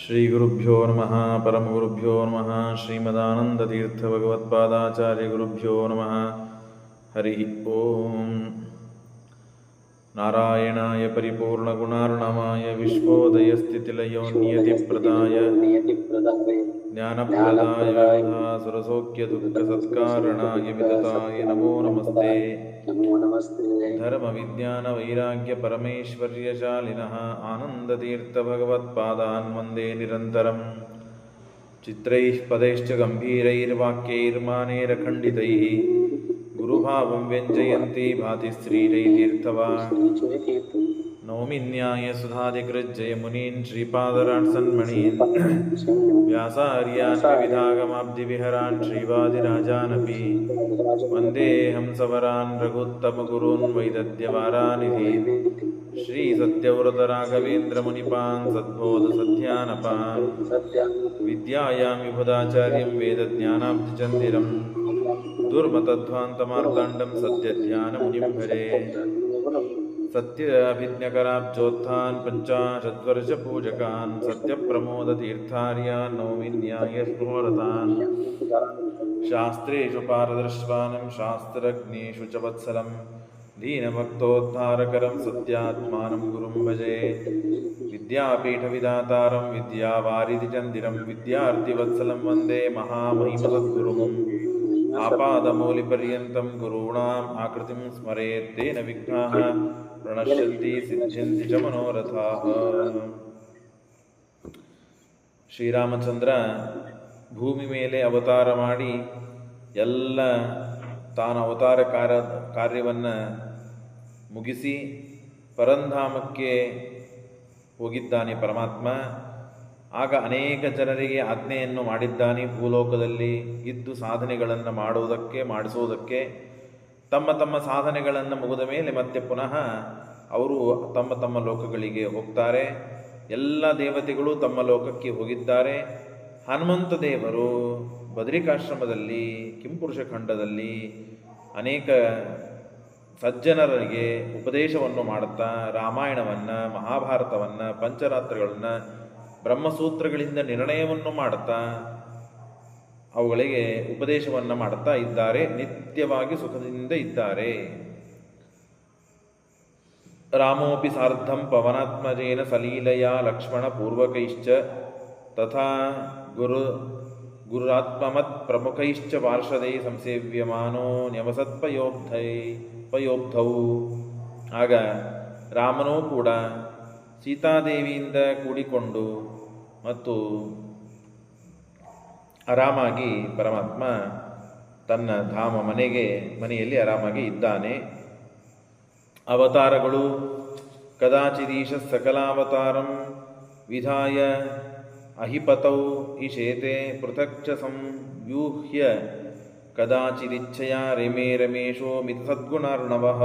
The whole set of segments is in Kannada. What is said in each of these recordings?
श्रीगुरुभ्यो नमः परमगुरुभ्यो नमः श्रीमदानन्दतीर्थभगवत्पादाचार्यगुरुभ्यो नमः। हरिः ॐ नारायणाय परिपूर्णगुणार्णामाय विश्वोदयस्तिलयो नियतिप्रदाय ज्ञानप्रदाय सुरसौख्यदुःखसत्कारणाय विदताय नमो नमस्ते। धर्मविज्ञानवैराग्यपरमेश्वर्यशालिनः आनन्दतीर्थभगवत्पादान् वंदे निरन्तरम्। चित्रैः पदैश्च गम्भीरैर्वाक्यैर्मानैरखण्डितैः गुरुभावं व्यञ्जयन्ति भाति श्रीरैतीर्थवा नौमी न्याय सुधाधिकृज्जय मुनीन् श्रीपादरान् सन्मणीन्। व्यासार्यान् विविधागमाब्धिविहरान् श्रीवादिराजानपि। वन्देऽहं सवरान् रघुत्तमगुरून् वैदद्यवारानिधि श्रीसत्यव्रतराघवेन्द्रमुनिपान् सद्बोधसध्यानपान्। विद्यायां विभुदाचार्यं वेदज्ञानाब्धिचन्दिरं। दुर्मतध्वान्तमार्ताण्डं सत्यध्यानमुनिं भरे। सत्याभिज्ञकराब्जोत्थान् पञ्चाशद्वर्षपूजकान् सत्यप्रमोदतीर्थार्यान् नौमिन्याय स्मरतान् शास्त्रेषु पारदर्श्वानं शास्त्रज्ञेषु च वत्सलं दीनभक्तोद्धारकरं सत्यात्मानं गुरुं भजे। विद्यापीठविधातारं विद्यावारिधिचन्दिरं विद्यार्थिवत्सलं वन्दे महामहिमसद्गुरुम् आपादमौलिपर्यन्तं गुरूणाम् आकृतिं स्मरेत् तेन विघ्नाः प्रणश्यन्ति सिद्ध्यन्ति च मनोरथाः ಶ್ರೀರಾಮಚಂದ್ರ ಭೂಮಿ ಮೇಲೆ ಅವತಾರ ಮಾಡಿ ಎಲ್ಲ ತಾನು ಅವತಾರ ಕಾರ್ಯ ಕಾರ್ಯವನ್ನು ಮುಗಿಸಿ ಪರಂಧಾಮಕ್ಕೆ ಹೋಗಿದ್ದಾನೆ ಪರಮಾತ್ಮ ಆಗ ಅನೇಕ ಜನರಿಗೆ ಆಜ್ಞೆಯನ್ನು ಮಾಡಿದ್ದಾನೆ. ಭೂಲೋಕದಲ್ಲಿ ಇದ್ದು ಸಾಧನೆಗಳನ್ನು ಮಾಡುವುದಕ್ಕೆ, ಮಾಡಿಸುವುದಕ್ಕೆ. ತಮ್ಮ ತಮ್ಮ ಸಾಧನೆಗಳನ್ನು ಮುಗಿದ ಮೇಲೆ ಮತ್ತೆ ಪುನಃ ಅವರು ತಮ್ಮ ತಮ್ಮ ಲೋಕಗಳಿಗೆ ಹೋಗ್ತಾರೆ. ಎಲ್ಲ ದೇವತೆಗಳು ತಮ್ಮ ಲೋಕಕ್ಕೆ ಹೋಗಿದ್ದಾರೆ. ಹನುಮಂತ ದೇವರು ಬದರಿಕಾಶ್ರಮದಲ್ಲಿ, ಕಿಂಪುರುಷ ಖಂಡದಲ್ಲಿ ಅನೇಕ ಸಜ್ಜನರಿಗೆ ಉಪದೇಶವನ್ನು ಮಾಡುತ್ತಾ, ರಾಮಾಯಣವನ್ನು, ಮಹಾಭಾರತವನ್ನು, ಪಂಚರಾತ್ರಗಳನ್ನು ಬ್ರಹ್ಮಸೂತ್ರಗಳಿಂದ ನಿರ್ಣಯವನ್ನು ಮಾಡುತ್ತಾ, ಅವುಗಳಿಗೆ ಉಪದೇಶವನ್ನು ಮಾಡುತ್ತಾ ಇದ್ದಾರೆ, ನಿತ್ಯವಾಗಿ ಸುಖದಿಂದ ಇದ್ದಾರೆ. ರಾಮೋಪಿ ಸಾರ್ಧಂ ಪವನಾತ್ಮಜೇನ ಸಲೀಲಯ ಲಕ್ಷ್ಮಣ ಪೂರ್ವಕೈಶ್ಚ ತಥಾ ಗುರು, ಗುರುರಾತ್ಮಮತ್ ಪ್ರಮುಖೈಶ್ಚ ಪಾರ್ಷದೈ ಸಂಸೇವ್ಯಮಾನೋ ನ್ಯವಸತ್ಪಯೋಬ್ಧೈ ಪಯೋಬ್ಧೌ ಆಗ ರಾಮನೂ ಕೂಡ ಸೀತಾದೇವಿಯಿಂದ ಕೂಡಿಕೊಂಡು ಮತ್ತು ಆರಾಮಾಗಿ ಪರಮಾತ್ಮ ತನ್ನ ಧಾಮ ಮನೆಗೆ, ಮನೆಯಲ್ಲಿ ಆರಾಮಾಗಿ ಇದ್ದಾನೆ. ಅವತಾರಗಳು ಕದಾಚಿದೀಶ ಸಕಲಾವತಾರಂ ವಿಧಾಯ ಅಹಿಪತೌ ಇಶೇತೆ ಪೃಥಕ್ಚ ಸಂವ್ಯೂಹ್ಯ ಕದಾಚಿದಿಚ್ಛಯ ರೇಮೇ ರಮೇಶೋ ಮಿತ ಸದ್ಗುಣಾರ್ಣವಃ.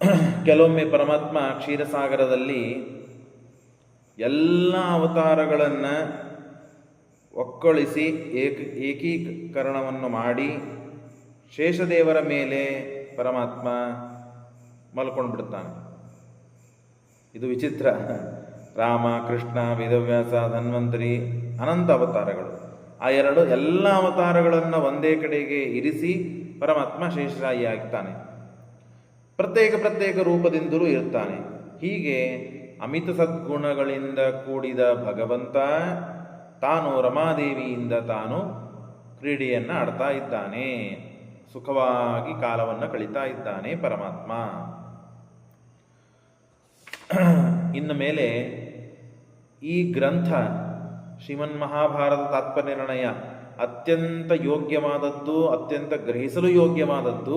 ಕೆಲವೊಮ್ಮೆ ಪರಮಾತ್ಮ ಕ್ಷೀರಸಾಗರದಲ್ಲಿ ಎಲ್ಲ ಅವತಾರಗಳನ್ನು ಒಕ್ಕಳಿಸಿ ಏಕ, ಏಕೀಕರಣವನ್ನು ಮಾಡಿ ಶೇಷದೇವರ ಮೇಲೆ ಪರಮಾತ್ಮ ಮಲ್ಕೊಂಡು ಬಿಡ್ತಾನೆ ಇದು ವಿಚಿತ್ರ. ರಾಮ, ಕೃಷ್ಣ ವೇದವ್ಯಾಸ ಧನ್ವಂತರಿ, ಅನಂತ ಅವತಾರಗಳು. ಆ ಎರಡು ಎಲ್ಲ ಅವತಾರಗಳನ್ನು ಒಂದೇ ಕಡೆಗೆ ಇರಿಸಿ ಪರಮಾತ್ಮ ಶೇಷರಾಯಿ ಆಗ್ತಾನೆ ಪ್ರತ್ಯೇಕ ಪ್ರತ್ಯೇಕ ರೂಪದಿಂದಲೂ ಇರ್ತಾನೆ. ಹೀಗೆ ಅಮಿತ ಸದ್ಗುಣಗಳಿಂದ ಕೂಡಿದ ಭಗವಂತ ತಾನು ರಮಾದೇವಿಯಿಂದ ತಾನು ಕ್ರೀಡೆಯನ್ನು ಆಡ್ತಾ ಇದ್ದಾನೆ. ಸುಖವಾಗಿ ಕಾಲವನ್ನು ಕಳೀತಾ ಇದ್ದಾನೆ ಪರಮಾತ್ಮ. ಇನ್ನು ಮೇಲೆ ಈ ಗ್ರಂಥ ಶ್ರೀಮನ್ ಮಹಾಭಾರತ ತಾತ್ಪರ್ಯನಿರ್ಣಯ ಅತ್ಯಂತ ಯೋಗ್ಯವಾದದ್ದು, ಅತ್ಯಂತ ಗ್ರಹಿಸಲು ಯೋಗ್ಯವಾದದ್ದು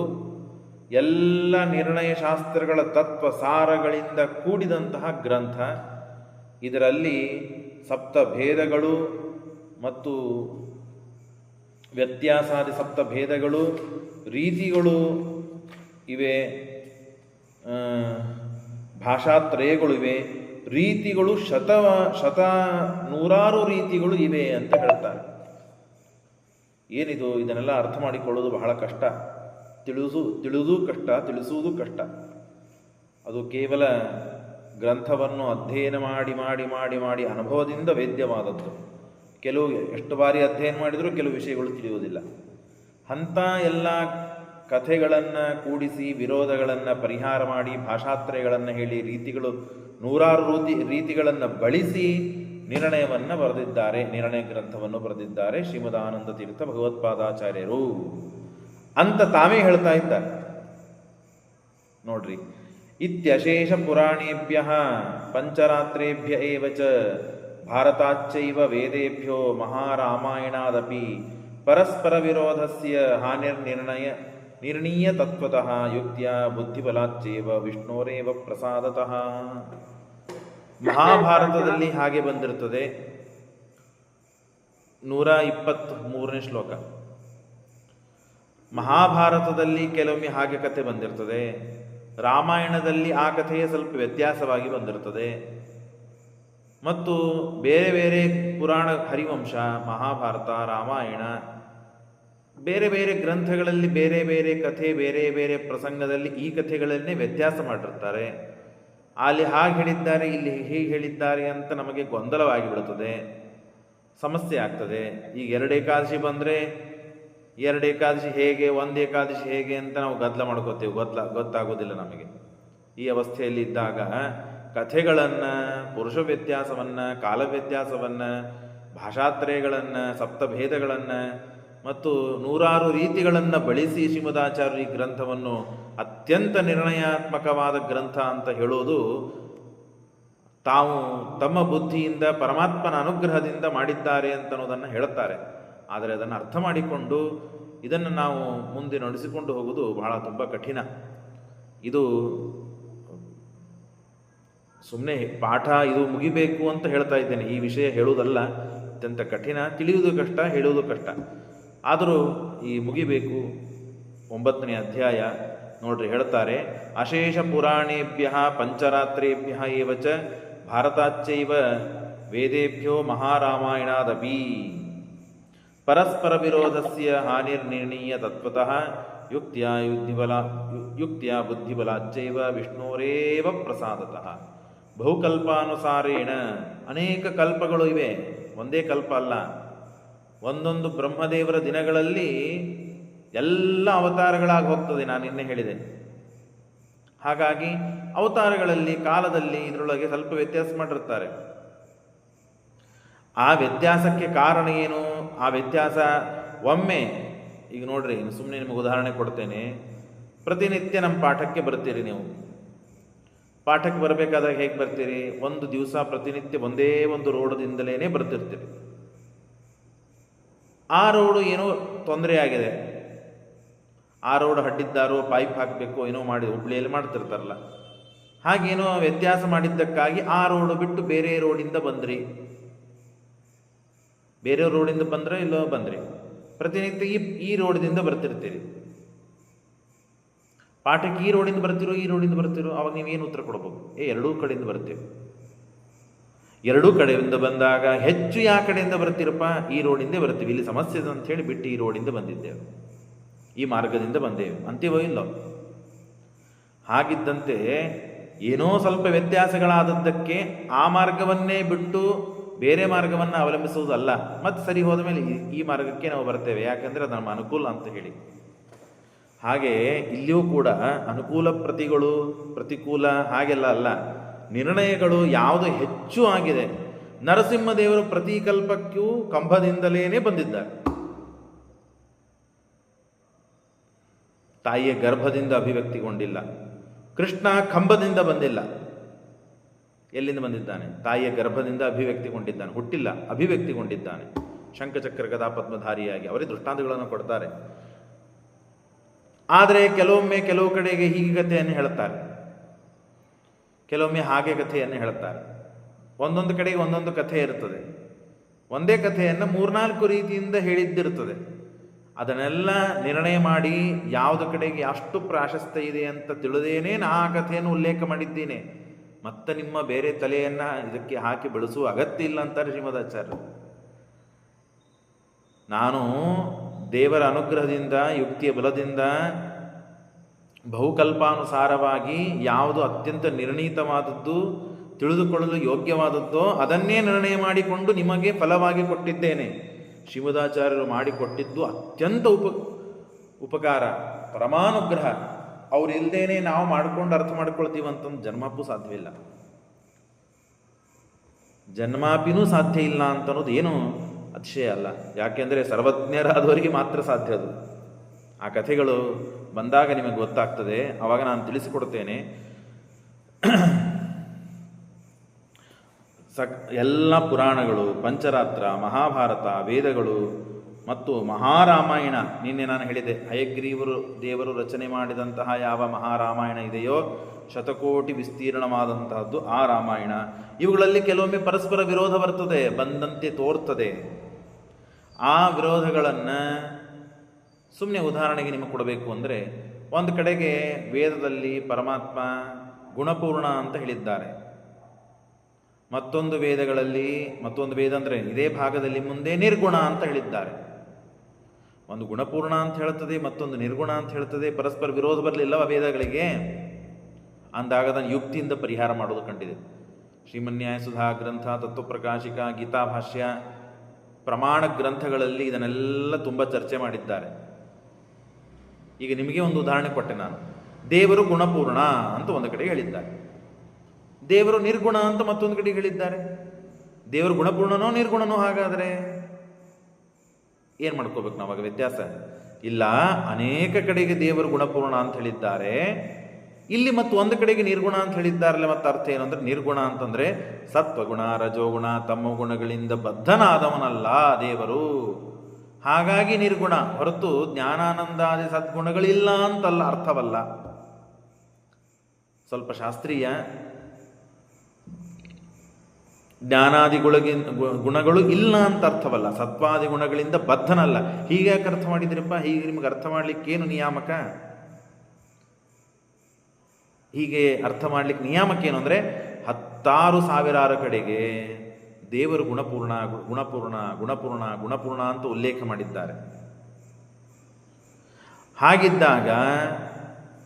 ಎಲ್ಲ ನಿರ್ಣಯ ಶಾಸ್ತ್ರಗಳ ತತ್ವ ಸಾರಗಳಿಂದ ಕೂಡಿದಂತಹ ಗ್ರಂಥ. ಇದರಲ್ಲಿ ಸಪ್ತ ಭೇದಗಳು ಮತ್ತು ವ್ಯತ್ಯಾಸಾದಿ ಸಪ್ತ ಭೇದಗಳು, ರೀತಿಗಳು ಇವೆ ಭಾಷಾತ್ರಯಗಳು ಇವೆ, ರೀತಿಗಳು ಶತ ಶತ ನೂರಾರು ರೀತಿಗಳು ಇವೆ ಅಂತ ಹೇಳ್ತಾರೆ. ಏನಿದು? ಇದನ್ನೆಲ್ಲ ಅರ್ಥ ಮಾಡಿಕೊಳ್ಳೋದು ಬಹಳ ಕಷ್ಟ. ತಿಳಿಸು ತಿಳಿದೂ ಕಷ್ಟ, ತಿಳಿಸುವುದು ಕಷ್ಟ. ಅದು ಕೇವಲ ಗ್ರಂಥವನ್ನು ಅಧ್ಯಯನ ಮಾಡಿ ಮಾಡಿ ಮಾಡಿ ಮಾಡಿ ಅನುಭವದಿಂದ ವೇದ್ಯವಾದದ್ದು. ಕೆಲವು, ಎಷ್ಟು ಬಾರಿ ಅಧ್ಯಯನ ಮಾಡಿದರೂ ಕೆಲವು ವಿಷಯಗಳು ತಿಳಿಯುವುದಿಲ್ಲ. ಅಂಥ ಎಲ್ಲ ಕಥೆಗಳನ್ನು ಕೂಡಿಸಿ, ವಿರೋಧಗಳನ್ನು ಪರಿಹಾರ ಮಾಡಿ, ಭಾಷಾತ್ರಯಗಳನ್ನು ಹೇಳಿ, ರೀತಿಗಳು, ನೂರಾರು ರೀತಿ, ರೀತಿಗಳನ್ನು ಬಳಸಿ ನಿರ್ಣಯವನ್ನು ಬರೆದಿದ್ದಾರೆ, ನಿರ್ಣಯ ಗ್ರಂಥವನ್ನು ಬರೆದಿದ್ದಾರೆ ಶ್ರೀಮದಾನಂದ ತೀರ್ಥ ಭಗವತ್ಪಾದಾಚಾರ್ಯರು. ಅಂತ ತಾವೇ ಹೇಳ್ತಾ ಇದ್ದಾರೆ. ನೋಡ್ರಿ. ಇತ್ಯಶೇಷ ಪುರಾಣೇಭ್ಯ ಪಂಚರಾತ್ರೇಭ್ಯ ಚ ಭಾರತಾಚ್ಚೈವ ವೇದೇಭ್ಯೋ ಮಹಾರಾಮಾಯಣಾದಪಿ ಪರಸ್ಪರ ವಿರೋಧಸ್ಯ ಹಾನಿರ್ನಿರ್ಣಯ ನಿರ್ಣೀಯ ತತ್ವತಃ ಯುಕ್ತಿಯ ಬುದ್ಧಿಬಲಾಚ್ಚೇವ ವಿಷ್ಣೋರೇವ ಪ್ರಸಾದತಃ. ಮಹಾಭಾರತದಲ್ಲಿ ಹಾಗೆ ಬಂದಿರುತ್ತದೆ. ನೂರ ಇಪ್ಪತ್ತ್ ಮೂರನೇ ಶ್ಲೋಕ. ಮಹಾಭಾರತದಲ್ಲಿ ಕೆಲವೊಮ್ಮೆ ಹಾಗೆ ಕಥೆ ಬಂದಿರ್ತದೆ. ರಾಮಾಯಣದಲ್ಲಿ ಆ ಕಥೆಯೇ ಸ್ವಲ್ಪ ವ್ಯತ್ಯಾಸವಾಗಿ ಬಂದಿರ್ತದೆ. ಮತ್ತು ಬೇರೆ ಬೇರೆ ಪುರಾಣ ಹರಿವಂಶ, ಮಹಾಭಾರತ, ರಾಮಾಯಣ, ಬೇರೆ ಬೇರೆ ಗ್ರಂಥಗಳಲ್ಲಿ ಬೇರೆ ಬೇರೆ ಕಥೆ, ಬೇರೆ ಬೇರೆ ಪ್ರಸಂಗದಲ್ಲಿ ಈ ಕಥೆಗಳನ್ನೇ ವ್ಯತ್ಯಾಸ ಮಾಡಿರ್ತಾರೆ. ಅಲ್ಲಿ ಹಾಗೆ ಹೇಳಿದ್ದಾರೆ, ಇಲ್ಲಿ ಹೀಗೆ ಹೇಳಿದ್ದಾರೆ ಅಂತ ನಮಗೆ ಗೊಂದಲವಾಗಿ ಬಿಡುತ್ತದೆ. ಸಮಸ್ಯೆ ಆಗ್ತದೆ. ಈಗ ಎರಡೇ ಏಕಾದಶಿ ಬಂದರೆ ಎರಡು ಏಕಾದಶಿ ಹೇಗೆ, ಒಂದು ಏಕಾದಶಿ ಹೇಗೆ ಅಂತ ನಾವು ಗದ್ದಲ ಮಾಡ್ಕೋತೀವಿ. ಗೊತ್ತಲ ಗೊತ್ತಾಗೋದಿಲ್ಲ ನಮಗೆ. ಈ ಅವಸ್ಥೆಯಲ್ಲಿ ಇದ್ದಾಗ, ಕಥೆಗಳನ್ನು, ಪುರುಷ ವ್ಯತ್ಯಾಸವನ್ನು, ಕಾಲ ವ್ಯತ್ಯಾಸವನ್ನು, ಭಾಷಾತ್ರಯಗಳನ್ನು ಸಪ್ತಭೇದಗಳನ್ನು ಮತ್ತು ನೂರಾರು ರೀತಿಗಳನ್ನು ಬಳಸಿ ಶ್ರೀಮದಾಚಾರ್ಯ ಈ ಗ್ರಂಥವನ್ನು ಅತ್ಯಂತ ನಿರ್ಣಯಾತ್ಮಕವಾದ ಗ್ರಂಥ ಅಂತ ಹೇಳೋದು ತಾವು ತಮ್ಮ ಬುದ್ಧಿಯಿಂದ, ಪರಮಾತ್ಮನ ಅನುಗ್ರಹದಿಂದ ಮಾಡಿದ್ದಾರೆ ಅಂತನ್ನೋದನ್ನು ಹೇಳುತ್ತಾರೆ. ಆದರೆ ಅದನ್ನು ಅರ್ಥ ಮಾಡಿಕೊಂಡು ಇದನ್ನು ನಾವು ಮುಂದೆ ನಡೆಸಿಕೊಂಡು ಹೋಗುವುದು ಬಹಳ ತುಂಬ ಕಠಿಣ. ಇದು ಸುಮ್ಮನೆ ಪಾಠ ಇದು ಮುಗಿಬೇಕು ಅಂತ ಹೇಳ್ತಾ ಇದ್ದೇನೆ. ಈ ವಿಷಯ ಹೇಳುವುದಲ್ಲ, ಅತ್ಯಂತ ಕಠಿಣ. ತಿಳಿಯುವುದು ಕಷ್ಟ, ಹೇಳುವುದು ಕಷ್ಟ. ಆದರೂ ಈ ಮುಗಿಬೇಕು, ಒಂಬತ್ತನೇ ಅಧ್ಯಾಯ ನೋಡ್ರಿ ಹೇಳ್ತಾರೆ, ಅಶೇಷ ಪುರಾಣೇಭ್ಯ ಪಂಚರಾತ್ರೇಭ್ಯ ಏವ ಚ ವೇದೇಭ್ಯೋ ಮಹಾರಾಮಾಯಣಾದಪಿ. ಪರಸ್ಪರ ವಿರೋಧಸ್ಯ ಹಾನಿರ್ನಿರ್ಣೀಯ ತತ್ವತಃ ಯುಕ್ತಿಯ ಯುದ್ಧಿಬಲ, ಯುಕ್ತಿಯ ಬುದ್ಧಿಬಲಾಚ್ಚೈವ ವಿಷ್ಣೋರೇವ ಪ್ರಸಾದತಃ. ಬಹುಕಲ್ಪಾನುಸಾರೇಣ ಅನೇಕ ಕಲ್ಪಗಳು ಇವೆ. ಒಂದೇ ಕಲ್ಪ ಅಲ್ಲ. ಒಂದೊಂದು ಬ್ರಹ್ಮದೇವರ ದಿನಗಳಲ್ಲಿ ಎಲ್ಲ ಅವತಾರಗಳಾಗಿ ಹೋಗ್ತದೆ ನಾನು ನಿನ್ನೆ ಹೇಳಿದೆ. ಹಾಗಾಗಿ ಅವತಾರಗಳಲ್ಲಿ, ಕಾಲದಲ್ಲಿ ಇದರೊಳಗೆ ಸ್ವಲ್ಪ ವ್ಯತ್ಯಾಸ ಮಾಡಿರ್ತಾರೆ. ಆ ವ್ಯತ್ಯಾಸಕ್ಕೆ ಕಾರಣ ಏನು? ಆ ವ್ಯತ್ಯಾಸ ಒಮ್ಮೆ, ಈಗ ನೋಡ್ರಿ ಸುಮ್ಮನೆ ನಿಮಗೆ ಉದಾಹರಣೆ ಕೊಡ್ತೇನೆ. ಪ್ರತಿನಿತ್ಯ ನಮ್ಮ ಪಾಠಕ್ಕೆ ಬರ್ತೀರಿ ನೀವು. ಪಾಠಕ್ಕೆ ಬರಬೇಕಾದಾಗ ಹೇಗೆ ಬರ್ತೀರಿ? ಒಂದು ದಿವಸ ಪ್ರತಿನಿತ್ಯ ಒಂದೇ ಒಂದು ರೋಡದಿಂದಲೇ ಬರ್ತಿರ್ತೀರಿ. ಆ ರೋಡು ಏನೋ ತೊಂದರೆ ಆಗಿದೆ. ಆ ರೋಡ್ ಹಡ್ಡಿದ್ದಾರೋ, ಪೈಪ್ ಹಾಕಬೇಕು, ಏನೋ ಮಾಡಿ ಹುಬ್ಳಿಯಲ್ಲಿ ಮಾಡ್ತಿರ್ತಾರಲ್ಲ. ಹಾಗೇನೋ ವ್ಯತ್ಯಾಸ ಮಾಡಿದ್ದಕ್ಕಾಗಿ ಆ ರೋಡು ಬಿಟ್ಟು ಬೇರೆ ರೋಡಿಂದ ಬಂದ್ರಿ. ಬೇರೆ ರೋಡಿಂದ ಬಂದ್ರೆ ಇಲ್ಲೋ ಬಂದ್ರಿ. ಪ್ರತಿನಿತ್ಯ ಈ ಈ ರೋಡ್ದಿಂದ ಬರ್ತಿರ್ತೀರಿ. ಪಾಠಕ್ಕೆ ಈ ರೋಡಿಂದ ಬರ್ತಿರೋ, ಈ ರೋಡಿಂದ ಬರ್ತಿರೋ, ಅವಾಗ ನೀವೇನು ಉತ್ತರ ಕೊಡ್ಬೇಕು? ಏ, ಎರಡೂ ಕಡೆಯಿಂದ ಬರ್ತೀವಿ. ಎರಡೂ ಕಡೆಯಿಂದ ಬಂದಾಗ ಹೆಚ್ಚು ಯಾವ ಕಡೆಯಿಂದ ಬರ್ತೀರಪ್ಪ? ಈ ರೋಡಿಂದೇ ಬರ್ತೀವಿ. ಇಲ್ಲಿ ಸಮಸ್ಯೆ ಇದೆ ಅಂತ ಹೇಳಿ ಬಿಟ್ಟು ಈ ರೋಡಿಂದ ಬಂದಿದ್ದೇವೆ. ಈ ಮಾರ್ಗದಿಂದ ಬಂದೇವೆ. ಅಂತೀವೋ ಇಲ್ಲೋ? ಹಾಗಿದ್ದಂತೆ ಏನೋ ಸ್ವಲ್ಪ ವ್ಯತ್ಯಾಸಗಳಾದದ್ದಕ್ಕೆ ಆ ಮಾರ್ಗವನ್ನೇ ಬಿಟ್ಟು ಬೇರೆ ಮಾರ್ಗವನ್ನು ಅವಲಂಬಿಸುವುದಲ್ಲ. ಮತ್ತು ಸರಿ ಹೋದ ಮೇಲೆ ಈ- ಮಾರ್ಗಕ್ಕೆ ನಾವು ಬರ್ತೇವೆ. ಯಾಕಂದರೆ ಅದು ನಮ್ಮ ಅನುಕೂಲ ಅಂತ ಹೇಳಿ. ಹಾಗೆ ಇಲ್ಲಿಯೂ ಕೂಡ ಅನುಕೂಲ ಪ್ರತಿಗಳು, ಪ್ರತಿಕೂಲ ಹಾಗೆಲ್ಲ ಅಲ್ಲ. ನಿರ್ಣಯಗಳು ಯಾವುದು ಹೆಚ್ಚು ಆಗಿದೆ. ನರಸಿಂಹದೇವರು ಪ್ರತಿಕಲ್ಪಕ್ಕೂ ಕಂಬದಿಂದಲೇ ಬಂದಿದ್ದಾರೆ. ತಾಯಿಯ ಗರ್ಭದಿಂದ ಅಭಿವ್ಯಕ್ತಿಗೊಂಡಿಲ್ಲ. ಕೃಷ್ಣ ಕಂಬದಿಂದ ಬಂದಿಲ್ಲ. ಎಲ್ಲಿಂದ ಬಂದಿದ್ದಾನೆ? ತಾಯಿಯ ಗರ್ಭದಿಂದ ಅಭಿವ್ಯಕ್ತಿಗೊಂಡಿದ್ದಾನೆ. ಹುಟ್ಟಿಲ್ಲ, ಅಭಿವ್ಯಕ್ತಿಗೊಂಡಿದ್ದಾನೆ. ಶಂಖಚಕ್ರ ಗದಾ ಪದ್ಮಧಾರಿಯಾಗಿ ಅವರೇ ದೃಷ್ಟಾಂತಗಳನ್ನು ಕೊಡ್ತಾರೆ. ಆದರೆ ಕೆಲವೊಮ್ಮೆ ಕೆಲವು ಕಡೆಗೆ ಹೀಗೆ ಕಥೆಯನ್ನು ಹೇಳುತ್ತಾರೆ. ಕೆಲವೊಮ್ಮೆ ಹಾಗೆ ಕಥೆಯನ್ನು ಹೇಳುತ್ತಾರೆ. ಒಂದೊಂದು ಕಡೆಗೆ ಒಂದೊಂದು ಕಥೆ ಇರ್ತದೆ ಒಂದೇ ಕಥೆಯನ್ನು ಮೂರ್ನಾಲ್ಕು ರೀತಿಯಿಂದ ಹೇಳಿದ್ದಿರ್ತದೆ ಅದನ್ನೆಲ್ಲ ನಿರ್ಣಯ ಮಾಡಿ ಯಾವುದು ಕಡೆಗೆ ಅಷ್ಟು ಪ್ರಾಶಸ್ತ್ಯ ಇದೆ ಅಂತ ತಿಳಿದೇನೆ ನಾ ಆ ಕಥೆಯನ್ನು ಉಲ್ಲೇಖ ಮಾಡಿದ್ದೇನೆ. ಮತ್ತೆ ನಿಮ್ಮ ಬೇರೆ ತಲೆಯನ್ನ ಇದಕ್ಕೆ ಹಾಕಿ ಬಳಸುವ ಅಗತ್ಯ ಇಲ್ಲ ಅಂತಾರೆ ಶ್ರೀಮದಾಚಾರ್ಯರು. ನಾನು ದೇವರ ಅನುಗ್ರಹದಿಂದ, ಯುಕ್ತಿಯ ಬಲದಿಂದ, ಬಹುಕಲ್ಪಾನುಸಾರವಾಗಿ ಯಾವುದು ಅತ್ಯಂತ ನಿರ್ಣೀತವಾದದ್ದು, ತಿಳಿದುಕೊಳ್ಳಲು ಯೋಗ್ಯವಾದದ್ದೋ ಅದನ್ನೇ ನಿರ್ಣಯ ಮಾಡಿಕೊಂಡು ನಿಮಗೆ ಫಲವಾಗಿ ಕೊಟ್ಟಿದ್ದೇನೆ. ಶ್ರೀಮದಾಚಾರ್ಯರು ಮಾಡಿಕೊಟ್ಟಿದ್ದು ಅತ್ಯಂತ ಉಪ, ಉಪಕಾರ, ಪರಮಾನುಗ್ರಹ. ಅವ್ರು ನಾವು ಮಾಡ್ಕೊಂಡು ಅರ್ಥ ಮಾಡ್ಕೊಳ್ತೀವಿ ಅಂತಂದು ಜನ್ಮಕ್ಕೂ ಸಾಧ್ಯವಿಲ್ಲ ಜನ್ಮಾಪಿನೂ ಸಾಧ್ಯ ಇಲ್ಲ ಅಂತ ಅನ್ನೋದು ಏನು ಅತಿಶಯ ಅಲ್ಲ. ಯಾಕೆಂದರೆ ಸರ್ವಜ್ಞರಾದವರಿಗೆ ಮಾತ್ರ ಸಾಧ್ಯ ಅದು. ಆ ಕಥೆಗಳು ಬಂದಾಗ ನಿಮಗೆ ಗೊತ್ತಾಗ್ತದೆ. ಆವಾಗ ನಾನು ತಿಳಿಸಿಕೊಡ್ತೇನೆ. ಸಕ್ ಎಲ್ಲ ಪುರಾಣಗಳು, ಪಂಚರಾತ್ರ, ಮಹಾಭಾರತ, ವೇದಗಳು ಮತ್ತು ಮಹಾರಾಮಾಯಣ, ನಿನ್ನೆ ನಾನು ಹೇಳಿದೆ ಹಯಗ್ರೀವರು ದೇವರು ರಚನೆ ಮಾಡಿದಂತಹ ಯಾವ ಮಹಾರಾಮಾಯಣ ಇದೆಯೋ, ಶತಕೋಟಿ ವಿಸ್ತೀರ್ಣವಾದಂತಹದ್ದು ಆ ರಾಮಾಯಣ. ಇವುಗಳಲ್ಲಿ ಕೆಲವೊಮ್ಮೆ ಪರಸ್ಪರ ವಿರೋಧ ಬರ್ತದೆ, ಬಂದಂತೆ ತೋರ್ತದೆ. ಆ ವಿರೋಧಗಳನ್ನು ಸುಮ್ಮನೆ ಉದಾಹರಣೆಗೆ ನಿಮಗೆ ಕೊಡಬೇಕು ಅಂದರೆ, ಒಂದು ಕಡೆಗೆ ವೇದದಲ್ಲಿ ಪರಮಾತ್ಮ ಗುಣಪೂರ್ಣ ಅಂತ ಹೇಳಿದ್ದಾರೆ. ಮತ್ತೊಂದು ವೇದಗಳಲ್ಲಿ, ಮತ್ತೊಂದು ವೇದ ಅಂದರೆ ಇದೇ ಭಾಗದಲ್ಲಿ ಮುಂದೆ ನಿರ್ಗುಣ ಅಂತ ಹೇಳಿದ್ದಾರೆ. ಒಂದು ಗುಣಪೂರ್ಣ ಅಂತ ಹೇಳ್ತದೆ, ಮತ್ತೊಂದು ನಿರ್ಗುಣ ಅಂತ ಹೇಳ್ತದೆ, ಪರಸ್ಪರ ವಿರೋಧ ಬರಲಿಲ್ಲವ ವೇದಗಳಿಗೆ ಅಂದಾಗ ಅದನ್ನು ಯುಕ್ತಿಯಿಂದ ಪರಿಹಾರ ಮಾಡೋದು ಕಂಡಿದೆ. ಶ್ರೀಮನ್ಯಾಯ ಸುಧಾ ಗ್ರಂಥ ತತ್ವಪ್ರಕಾಶಿಕ ಗೀತಾ ಭಾಷ್ಯ ಪ್ರಮಾಣ ಗ್ರಂಥಗಳಲ್ಲಿ ಇದನ್ನೆಲ್ಲ ತುಂಬ ಚರ್ಚೆ ಮಾಡಿದ್ದಾರೆ. ಈಗ ನಿಮಗೆ ಒಂದು ಉದಾಹರಣೆ ಕೊಟ್ಟೆ ನಾನು. ದೇವರು ಗುಣಪೂರ್ಣ ಅಂತ ಒಂದು ಕಡೆ ಹೇಳಿದ್ದಾರೆ. ದೇವರು ನಿರ್ಗುಣ ಅಂತ ಮತ್ತೊಂದು ಕಡೆ ಹೇಳಿದ್ದಾರೆ. ದೇವರು ಗುಣಪೂರ್ಣನೋ ನಿರ್ಗುಣನೋ ಹಾಗಾದರೆ? ಏನು ಮಾಡ್ಕೋಬೇಕು ನಾವಾಗ ವ್ಯತ್ಯಾಸ? ಇಲ್ಲ, ಅನೇಕ ಕಡೆಗೆ ದೇವರು ಗುಣಪೂರ್ಣ ಅಂತ ಹೇಳಿದ್ದಾರೆ. ಇಲ್ಲಿ ಮತ್ತು ಒಂದು ಕಡೆಗೆ ನಿರ್ಗುಣ ಅಂತ ಹೇಳಿದ್ದಾರಲ್ಲ, ಮತ್ತು ಅರ್ಥ ಏನು ಅಂದರೆ ನಿರ್ಗುಣ ಅಂತಂದರೆ ಸತ್ವಗುಣ, ರಜೋಗುಣ, ತಮ್ಮ ಗುಣಗಳಿಂದ ಬದ್ಧನಾದವನಲ್ಲ ದೇವರು. ಹಾಗಾಗಿ ನಿರ್ಗುಣ, ಹೊರತು ಜ್ಞಾನಾನಂದಾದಿ ಸದ್ಗುಣಗಳಿಲ್ಲ ಅಂತಲ್ಲ ಅರ್ಥವಲ್ಲ. ಸ್ವಲ್ಪ ಶಾಸ್ತ್ರೀಯ ಜ್ಞಾನಾದಿಗೊಳಗಿ ಗುಣಗಳು ಇಲ್ಲ ಅಂತ ಅರ್ಥವಲ್ಲ. ಸತ್ವಾದಿ ಗುಣಗಳಿಂದ ಬದ್ಧನಲ್ಲ. ಹೀಗೆ ಯಾಕೆ ಅರ್ಥ ಮಾಡಿದ್ರಪ್ಪ? ಹೀಗೆ ನಿಮಗೆ ಅರ್ಥ ಮಾಡ್ಲಿಕ್ಕೇನು ನಿಯಾಮಕ? ಹೀಗೆ ಅರ್ಥ ಮಾಡ್ಲಿಕ್ಕೆ ನಿಯಾಮಕ ಏನು ಅಂದರೆ, ಹತ್ತಾರು ಸಾವಿರಾರು ಕಡೆಗೆ ದೇವರು ಗುಣಪೂರ್ಣ ಗುಣಪೂರ್ಣ ಗುಣಪೂರ್ಣ ಗುಣಪೂರ್ಣ ಅಂತ ಉಲ್ಲೇಖ ಮಾಡಿದ್ದಾರೆ. ಹಾಗಿದ್ದಾಗ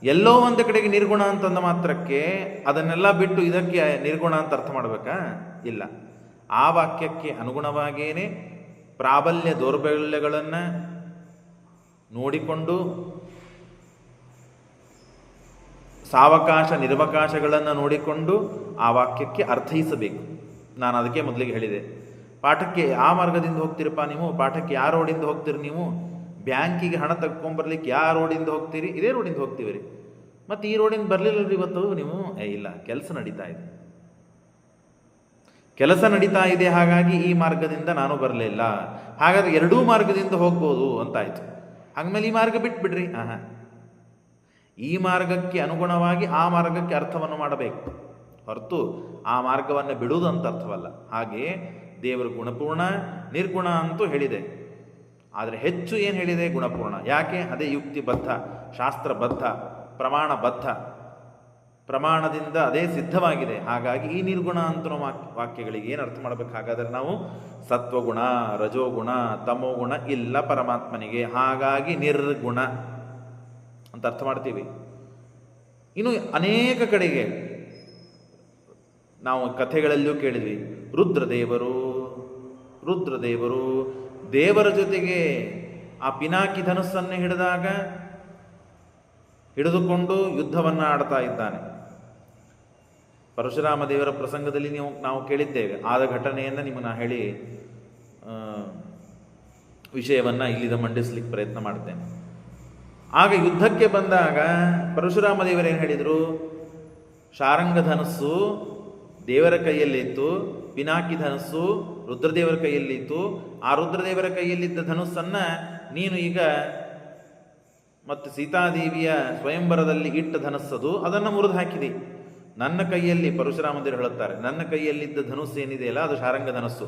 ಎಲ್ಲೋ ಒಂದು ಕಡೆಗೆ ನಿರ್ಗುಣ ಅಂತಂದ ಮಾತ್ರಕ್ಕೆ ಅದನ್ನೆಲ್ಲ ಬಿಟ್ಟು ಇದಕ್ಕೆ ನಿರ್ಗುಣ ಅಂತ ಅರ್ಥ ಮಾಡಬೇಕಾ? ಇಲ್ಲ. ಆ ವಾಕ್ಯಕ್ಕೆ ಅನುಗುಣವಾಗಿಯೇ ಪ್ರಾಬಲ್ಯ ದೌರ್ಬಲ್ಯಗಳನ್ನು ನೋಡಿಕೊಂಡು ಸಾವಕಾಶ, ನಿರ್ವಕಾಶಗಳನ್ನು ನೋಡಿಕೊಂಡು ಆ ವಾಕ್ಯಕ್ಕೆ ಅರ್ಥೈಸಬೇಕು. ನಾನು ಅದಕ್ಕೆ ಮೊದಲಿಗೆ ಹೇಳಿದೆ. ಪಾಠಕ್ಕೆ ಆ ಮಾರ್ಗದಿಂದ ಹೋಗ್ತೀರಪ್ಪ ನೀವು? ಪಾಠಕ್ಕೆ ಯಾವ ರೋಡಿಂದ ಹೋಗ್ತೀರಿ ನೀವು? ಬ್ಯಾಂಕಿಗೆ ಹಣ ತಗೊಂಬರ್ಲಿಕ್ಕೆ ಯಾವ ರೋಡಿಂದ ಹೋಗ್ತೀರಿ? ಇದೇ ರೋಡಿಂದ ಹೋಗ್ತೀವಿ ರೀ. ಮತ್ತು ಈ ರೋಡಿಂದ ಬರಲಿಲ್ಲ ಇವತ್ತು ನೀವು? ಏ ಇಲ್ಲ, ಕೆಲಸ ನಡೀತಾ ಇದೆ. ಕೆಲಸ ನಡೀತಾ ಇದೆ, ಹಾಗಾಗಿ ಈ ಮಾರ್ಗದಿಂದ ನಾನು ಬರಲಿಲ್ಲ ಹಾಗಾದ್ರೆ ಎರಡೂ ಮಾರ್ಗದಿಂದ ಹೋಗ್ಬೋದು ಅಂತಾಯ್ತು. ಹಂಗಮೇಲೆ ಈ ಮಾರ್ಗ ಬಿಟ್ಬಿಡ್ರಿ. ಆಹಾ. ಈ ಮಾರ್ಗಕ್ಕೆ ಅನುಗುಣವಾಗಿ ಆ ಮಾರ್ಗಕ್ಕೆ ಅರ್ಥವನ್ನು ಮಾಡಬೇಕು. ಹೊರತು ಆ ಮಾರ್ಗವನ್ನು ಬಿಡುವುದು ಅಂತ ಅರ್ಥವಲ್ಲ. ಹಾಗೆ ದೇವರು ಗುಣಪೂರ್ಣ, ನಿರ್ಗುಣ ಅಂತೂ ಹೇಳಿದೆ. ಆದರೆ ಹೆಚ್ಚು ಏನು ಹೇಳಿದೆ? ಗುಣಪೂರ್ಣ. ಯಾಕೆ? ಅದೇ ಯುಕ್ತಿಬದ್ಧ, ಶಾಸ್ತ್ರಬದ್ಧ, ಪ್ರಮಾಣಬದ್ಧ. ಪ್ರಮಾಣದಿಂದ ಅದೇ ಸಿದ್ಧವಾಗಿದೆ. ಹಾಗಾಗಿ ಈ ನಿರ್ಗುಣ ಅಂತ ವಾಕ್ಯಗಳಿಗೆ ಏನು ಅರ್ಥ ಮಾಡಬೇಕು? ಹಾಗಾದರೆ ನಾವು ಸತ್ವಗುಣ, ರಜೋಗುಣ, ತಮೋಗುಣ ಇಲ್ಲ ಪರಮಾತ್ಮನಿಗೆ. ಹಾಗಾಗಿ ನಿರ್ಗುಣ ಅಂತ ಅರ್ಥ ಮಾಡ್ತೀವಿ. ಇನ್ನು ಅನೇಕ ಕಡೆಗೆ ನಾವು ಕಥೆಗಳಲ್ಲೂ ಕೇಳಿದ್ವಿ. ರುದ್ರದೇವರು ರುದ್ರದೇವರು ದೇವರ ಜೊತೆಗೆ ಆ ಪಿನಾಕಿ ಧನಸ್ಸನ್ನು ಹಿಡಿದಾಗ ಹಿಡಿದುಕೊಂಡು ಯುದ್ಧವನ್ನು ಆಡ್ತಾ ಇದ್ದಾನೆ. ಪರಶುರಾಮ ದೇವರ ಪ್ರಸಂಗದಲ್ಲಿ ನೀವು, ನಾವು ಕೇಳಿದ್ದೇವೆ. ಆದ ಘಟನೆಯನ್ನು ನಾನು ಹೇಳಿ ವಿಷಯವನ್ನು ಇಲ್ಲಿದ ಮಂಡಿಸ್ಲಿಕ್ಕೆ ಪ್ರಯತ್ನ ಮಾಡ್ತೇನೆ. ಆಗ ಯುದ್ಧಕ್ಕೆ ಬಂದಾಗ ಪರಶುರಾಮ ದೇವರು ಏನು ಹೇಳಿದರು? ಶಾರಂಗ ಧನಸ್ಸು ದೇವರ ಕೈಯಲ್ಲಿತ್ತು, ಪಿನಾಕಿ ಧನಸ್ಸು ರುದ್ರದೇವರ ಕೈಯಲ್ಲಿತ್ತು. ಆ ರುದ್ರದೇವರ ಕೈಯಲ್ಲಿದ್ದ ಧನುಸ್ಸನ್ನು ನೀನು ಈಗ ಮತ್ತು ಸೀತಾದೇವಿಯ ಸ್ವಯಂವರದಲ್ಲಿ ಇಟ್ಟ ಧನಸ್ಸದು. ಅದನ್ನು ಮುರಿದು ಹಾಕಿದೆ. ನನ್ನ ಕೈಯಲ್ಲಿ ಪರಶುರಾಮ ದೇವರು ಹೇಳುತ್ತಾರೆ, ನನ್ನ ಕೈಯಲ್ಲಿದ್ದ ಧನುಸ್ಸು ಏನಿದೆಯಲ್ಲ, ಅದು ಶಾರಂಗ ಧನಸ್ಸು.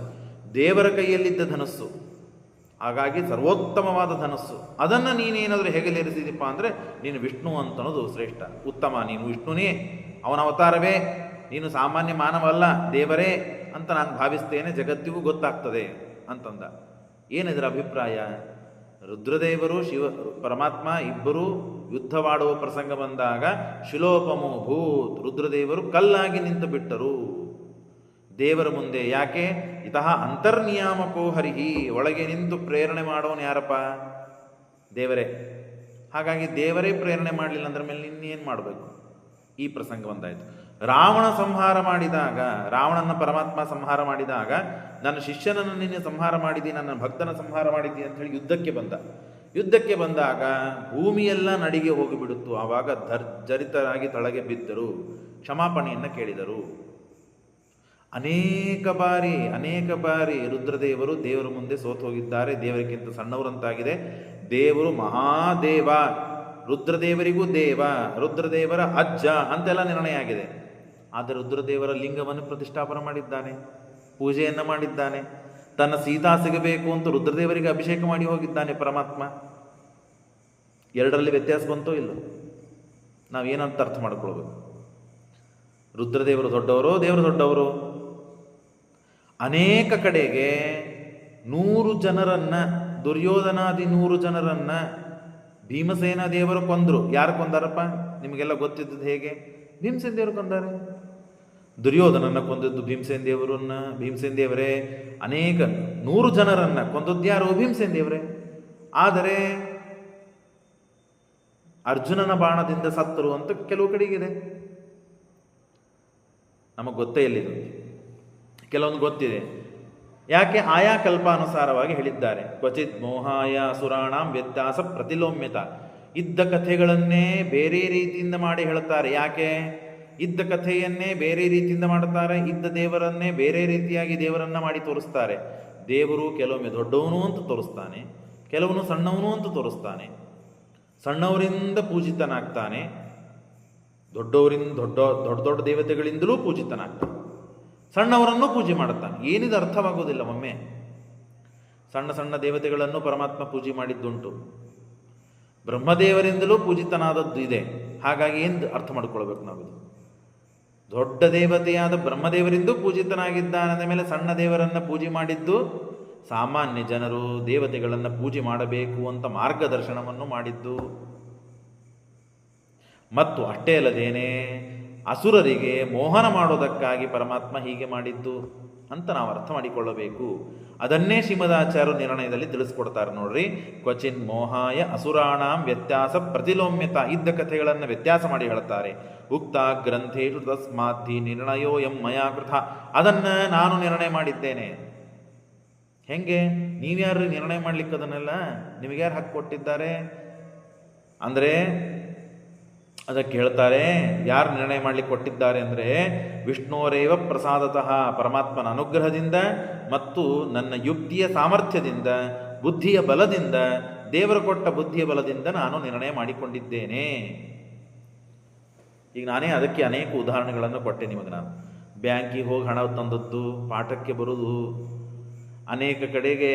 ದೇವರ ಕೈಯಲ್ಲಿದ್ದ ಧನಸ್ಸು. ಹಾಗಾಗಿ ಸರ್ವೋತ್ತಮವಾದ ಧನಸ್ಸು. ಅದನ್ನು ನೀನೇನಾದರೂ ಹೆಗಲೇರಿಸಿದಪ್ಪ ಅಂದರೆ, ನೀನು ವಿಷ್ಣು ಅಂತನೋದು ಶ್ರೇಷ್ಠ. ಉತ್ತಮ, ನೀನು ವಿಷ್ಣುನೇ, ಅವನ ಅವತಾರವೇ, ನೀನು ಸಾಮಾನ್ಯ ಮಾನವ ಅಲ್ಲ, ದೇವರೇ ಅಂತ ನಾನು ಭಾವಿಸ್ತೇನೆ, ಜಗತ್ತಿಗೂ ಗೊತ್ತಾಗ್ತದೆ ಅಂತಂದ. ಏನಿದರ ಅಭಿಪ್ರಾಯ? ರುದ್ರದೇವರು, ಶಿವ, ಪರಮಾತ್ಮ ಇಬ್ಬರು ಯುದ್ಧವಾಡುವ ಪ್ರಸಂಗ ಬಂದಾಗ, ಶಿಲೋಪಮೋ ಭೂತ್, ರುದ್ರದೇವರು ಕಲ್ಲಾಗಿ ನಿಂತು ಬಿಟ್ಟರು. ದೇವರ ಮುಂದೆ ಯಾಕೆ? ಇತಃ ಅಂತರ್ನಿಯಾಮಕೋ ಹರಿಹಿ, ಒಳಗೆ ನಿಂತು ಪ್ರೇರಣೆ ಮಾಡೋನು ಯಾರಪ್ಪ? ದೇವರೇ. ಹಾಗಾಗಿ ದೇವರೇ ಪ್ರೇರಣೆ ಮಾಡಲಿಲ್ಲ ಅಂದ್ರ ಮೇಲೆ ಇನ್ನೇನು ಮಾಡಬೇಕು? ಈ ಪ್ರಸಂಗ ಒಂದಾಯಿತು ರಾವಣ ಸಂಹಾರ ಮಾಡಿದಾಗ, ರಾವಣನ ಪರಮಾತ್ಮ ಸಂಹಾರ ಮಾಡಿದಾಗ, ನನ್ನ ಶಿಷ್ಯನನ್ನು ನಿನ್ನೆ ಸಂಹಾರ ಮಾಡಿದಿ, ನನ್ನ ಭಕ್ತನ ಸಂಹಾರ ಮಾಡಿದ್ದೀನಿ ಅಂತ ಹೇಳಿ ಯುದ್ಧಕ್ಕೆ ಬಂದ. ಯುದ್ಧಕ್ಕೆ ಬಂದಾಗ ಭೂಮಿಯೆಲ್ಲ ನಡಿಗೆ ಹೋಗಿಬಿಡುತ್ತು. ಆವಾಗ ಧರ್ ಜರಿತರಾಗಿ ತಳಗೆ ಬಿದ್ದರು. ಕ್ಷಮಾಪಣೆಯನ್ನು ಕೇಳಿದರು. ಅನೇಕ ಬಾರಿ ಅನೇಕ ಬಾರಿ ರುದ್ರದೇವರು ದೇವರ ಮುಂದೆ ಸೋತು ಹೋಗಿದ್ದಾರೆ. ದೇವರಿಗಿಂತ ಸಣ್ಣವರಂತಾಗಿದೆ. ದೇವರು ಮಹಾದೇವ, ರುದ್ರದೇವರಿಗೂ ದೇವ, ರುದ್ರದೇವರ ಅಜ್ಜ ಅಂತೆಲ್ಲ ನಿರ್ಣಯ ಆಗಿದೆ ಆದರೆ ರುದ್ರದೇವರ ಲಿಂಗವನ್ನು ಪ್ರತಿಷ್ಠಾಪನೆ ಮಾಡಿದ್ದಾನೆ, ಪೂಜೆಯನ್ನು ಮಾಡಿದ್ದಾನೆ. ತನ್ನ ಸೀತಾ ಸಿಗಬೇಕು ಅಂತ ರುದ್ರದೇವರಿಗೆ ಅಭಿಷೇಕ ಮಾಡಿ ಹೋಗಿದ್ದಾನೆ ಪರಮಾತ್ಮ. ಎರಡರಲ್ಲಿ ವ್ಯತ್ಯಾಸ ಬಂತೋ ಇಲ್ಲ? ನಾವೇನಂತ ಅರ್ಥ ಮಾಡ್ಕೊಳ್ಬೇಕು? ರುದ್ರದೇವರು ದೊಡ್ಡವರು, ದೇವರು ದೊಡ್ಡವರು? ಅನೇಕ ಕಡೆಗೆ ನೂರು ಜನರನ್ನ, ದುರ್ಯೋಧನಾದಿ ನೂರು ಜನರನ್ನ ಭೀಮಸೇನ ದೇವರು ಕೊಂದರು. ಯಾರು ಕೊಂದಾರಪ್ಪ? ನಿಮಗೆಲ್ಲ ಗೊತ್ತಿದ್ದದ್ದು ಹೇಗೆ? ಭೀಮಸೇನ ದೇವರು ಕೊಂದಾರೆ. ದುರ್ಯೋಧನನ್ನ ಕೊಂದದ್ದು ಭೀಮಸೇನ ದೇವರನ್ನ, ಭೀಮಸೇನ ದೇವರೇ, ಅನೇಕ ನೂರು ಜನರನ್ನ ಕೊಂದದ್ದು ಯಾರು? ಭೀಮಸೇನ ದೇವರೇ. ಆದರೆ ಅರ್ಜುನನ ಬಾಣದಿಂದ ಸತ್ತರು ಅಂತ ಕೆಲವು ಕಡೆಗಿದೆ. ನಮಗೆ ಗೊತ್ತೇ ಇಲ್ಲಿದು ಕೆಲವೊಂದು ಗೊತ್ತಿದೆ. ಯಾಕೆ? ಆಯಾ ಕಲ್ಪಾನುಸಾರವಾಗಿ ಹೇಳಿದ್ದಾರೆ. ಕ್ವಚಿತ್ ಮೋಹಾಯ ಸುರಾಣಾಂ ವ್ಯತ್ಯಾಸ ಪ್ರತಿಲೋಮ್ಯತ. ಇದ್ದ ಕಥೆಗಳನ್ನೇ ಬೇರೆ ರೀತಿಯಿಂದ ಮಾಡಿ ಹೇಳುತ್ತಾರೆ. ಯಾಕೆ? ಇದ್ದ ಕಥೆಯನ್ನೇ ಬೇರೆ ರೀತಿಯಿಂದ ಮಾಡುತ್ತಾರೆ, ಇದ್ದ ದೇವರನ್ನೇ ಬೇರೆ ರೀತಿಯಾಗಿ ದೇವರನ್ನ ಮಾಡಿ ತೋರಿಸ್ತಾರೆ. ದೇವರು ಕೆಲವೊಮ್ಮೆ ದೊಡ್ಡವನು ಅಂತ ತೋರಿಸ್ತಾನೆ, ಕೆಲವನು ಸಣ್ಣವನು ಅಂತ ತೋರಿಸ್ತಾನೆ. ಸಣ್ಣವರಿಂದ ಪೂಜಿತನಾಗ್ತಾನೆ, ದೊಡ್ಡವರಿಂದ ದೊಡ್ಡ ದೊಡ್ಡ ದೊಡ್ಡ ದೇವತೆಗಳಿಂದಲೂ ಪೂಜಿತನಾಗ್ತಾನೆ. ಸಣ್ಣವರನ್ನು ಪೂಜೆ ಮಾಡುತ್ತಾನೆ. ಏನಿದು ಅರ್ಥವಾಗೋದಿಲ್ಲ ಒಮ್ಮೆ. ಸಣ್ಣ ಸಣ್ಣ ದೇವತೆಗಳನ್ನು ಪರಮಾತ್ಮ ಪೂಜೆ ಮಾಡಿದ್ದುಂಟು. ಬ್ರಹ್ಮದೇವರಿಂದಲೂ ಪೂಜಿತನಾದದ್ದು ಇದೆ. ಹಾಗಾಗಿ ಏನು ಅರ್ಥ ಮಾಡ್ಕೊಳ್ಬೇಕು ನಾವು ದೊಡ್ಡ ದೇವತೆಯಾದ ಬ್ರಹ್ಮದೇವರಿಂದೂ ಪೂಜಿತನಾಗಿದ್ದಾನಂದ ಮೇಲೆ ಸಣ್ಣ ದೇವರನ್ನು ಪೂಜೆ ಮಾಡಿದ್ದು ಸಾಮಾನ್ಯ ಜನರು ದೇವತೆಗಳನ್ನು ಪೂಜೆ ಮಾಡಬೇಕು ಅಂತ ಮಾರ್ಗದರ್ಶನವನ್ನು ಮಾಡಿದ್ದು. ಮತ್ತು ಅಷ್ಟೇ ಅಲ್ಲದೇನೆ ಅಸುರರಿಗೆ ಮೋಹನ ಮಾಡೋದಕ್ಕಾಗಿ ಪರಮಾತ್ಮ ಹೀಗೆ ಮಾಡಿದ್ದು. ಅಂತ ನಾವು ಅರ್ಥ ಮಾಡಿಕೊಳ್ಳಬೇಕು. ಅದನ್ನೇ ಶ್ರೀಮದಾಚಾರ್ಯರು ನಿರ್ಣಯದಲ್ಲಿ ತಿಳಿಸ್ಕೊಡ್ತಾರೆ ನೋಡ್ರಿ. ಕ್ವಚಿನ್ ಮೋಹಾಯ ಅಸುರಾಣಾಂ ವ್ಯತ್ಯಾಸ ಪ್ರತಿಲೋಮ್ಯತ ಇದ್ದ ಕಥೆಗಳನ್ನು ವ್ಯತ್ಯಾಸ ಮಾಡಿ ಹೇಳ್ತಾರೆ. ಉಕ್ತ ಗ್ರಂಥೇಶು ತಸ್ಮಾಧಿ ನಿರ್ಣಯೋ ಎಂ ಮಯಾಕೃತ ಅದನ್ನು ನಾನು ನಿರ್ಣಯ ಮಾಡಿದ್ದೇನೆ. ಹೆಂಗೆ? ನೀವ್ಯಾರು ನಿರ್ಣಯ ಮಾಡ್ಲಿಕ್ಕೆ ಅದನ್ನೆಲ್ಲ? ನಿಮಗ್ಯಾರು ಹಾಕಿ ಕೊಟ್ಟಿದ್ದಾರೆ ಅಂದರೆ ಅದಕ್ಕೆ ಹೇಳ್ತಾರೆ, ಯಾರು ನಿರ್ಣಯ ಮಾಡಲಿಕ್ಕೆ ಕೊಟ್ಟಿದ್ದಾರೆ ಅಂದರೆ, ವಿಷ್ಣುವರೇವ ಪ್ರಸಾದತಃ ಪರಮಾತ್ಮನ ಅನುಗ್ರಹದಿಂದ ಮತ್ತು ನನ್ನ ಯುಕ್ತಿಯ ಸಾಮರ್ಥ್ಯದಿಂದ, ಬುದ್ಧಿಯ ಬಲದಿಂದ, ದೇವರು ಕೊಟ್ಟ ಬುದ್ಧಿಯ ಬಲದಿಂದ ನಾನು ನಿರ್ಣಯ ಮಾಡಿಕೊಂಡಿದ್ದೇನೆ. ಈಗ ನಾನೇ ಅದಕ್ಕೆ ಅನೇಕ ಉದಾಹರಣೆಗಳನ್ನು ಕೊಟ್ಟೆ ನಿಮಗೆ ನಾನು. ಬ್ಯಾಂಕಿಗೆ ಹೋಗಿ ಹಣ ತಂದದ್ದು, ಪಾಠಕ್ಕೆ ಬರುವುದು, ಅನೇಕ ಕಡೆಗೆ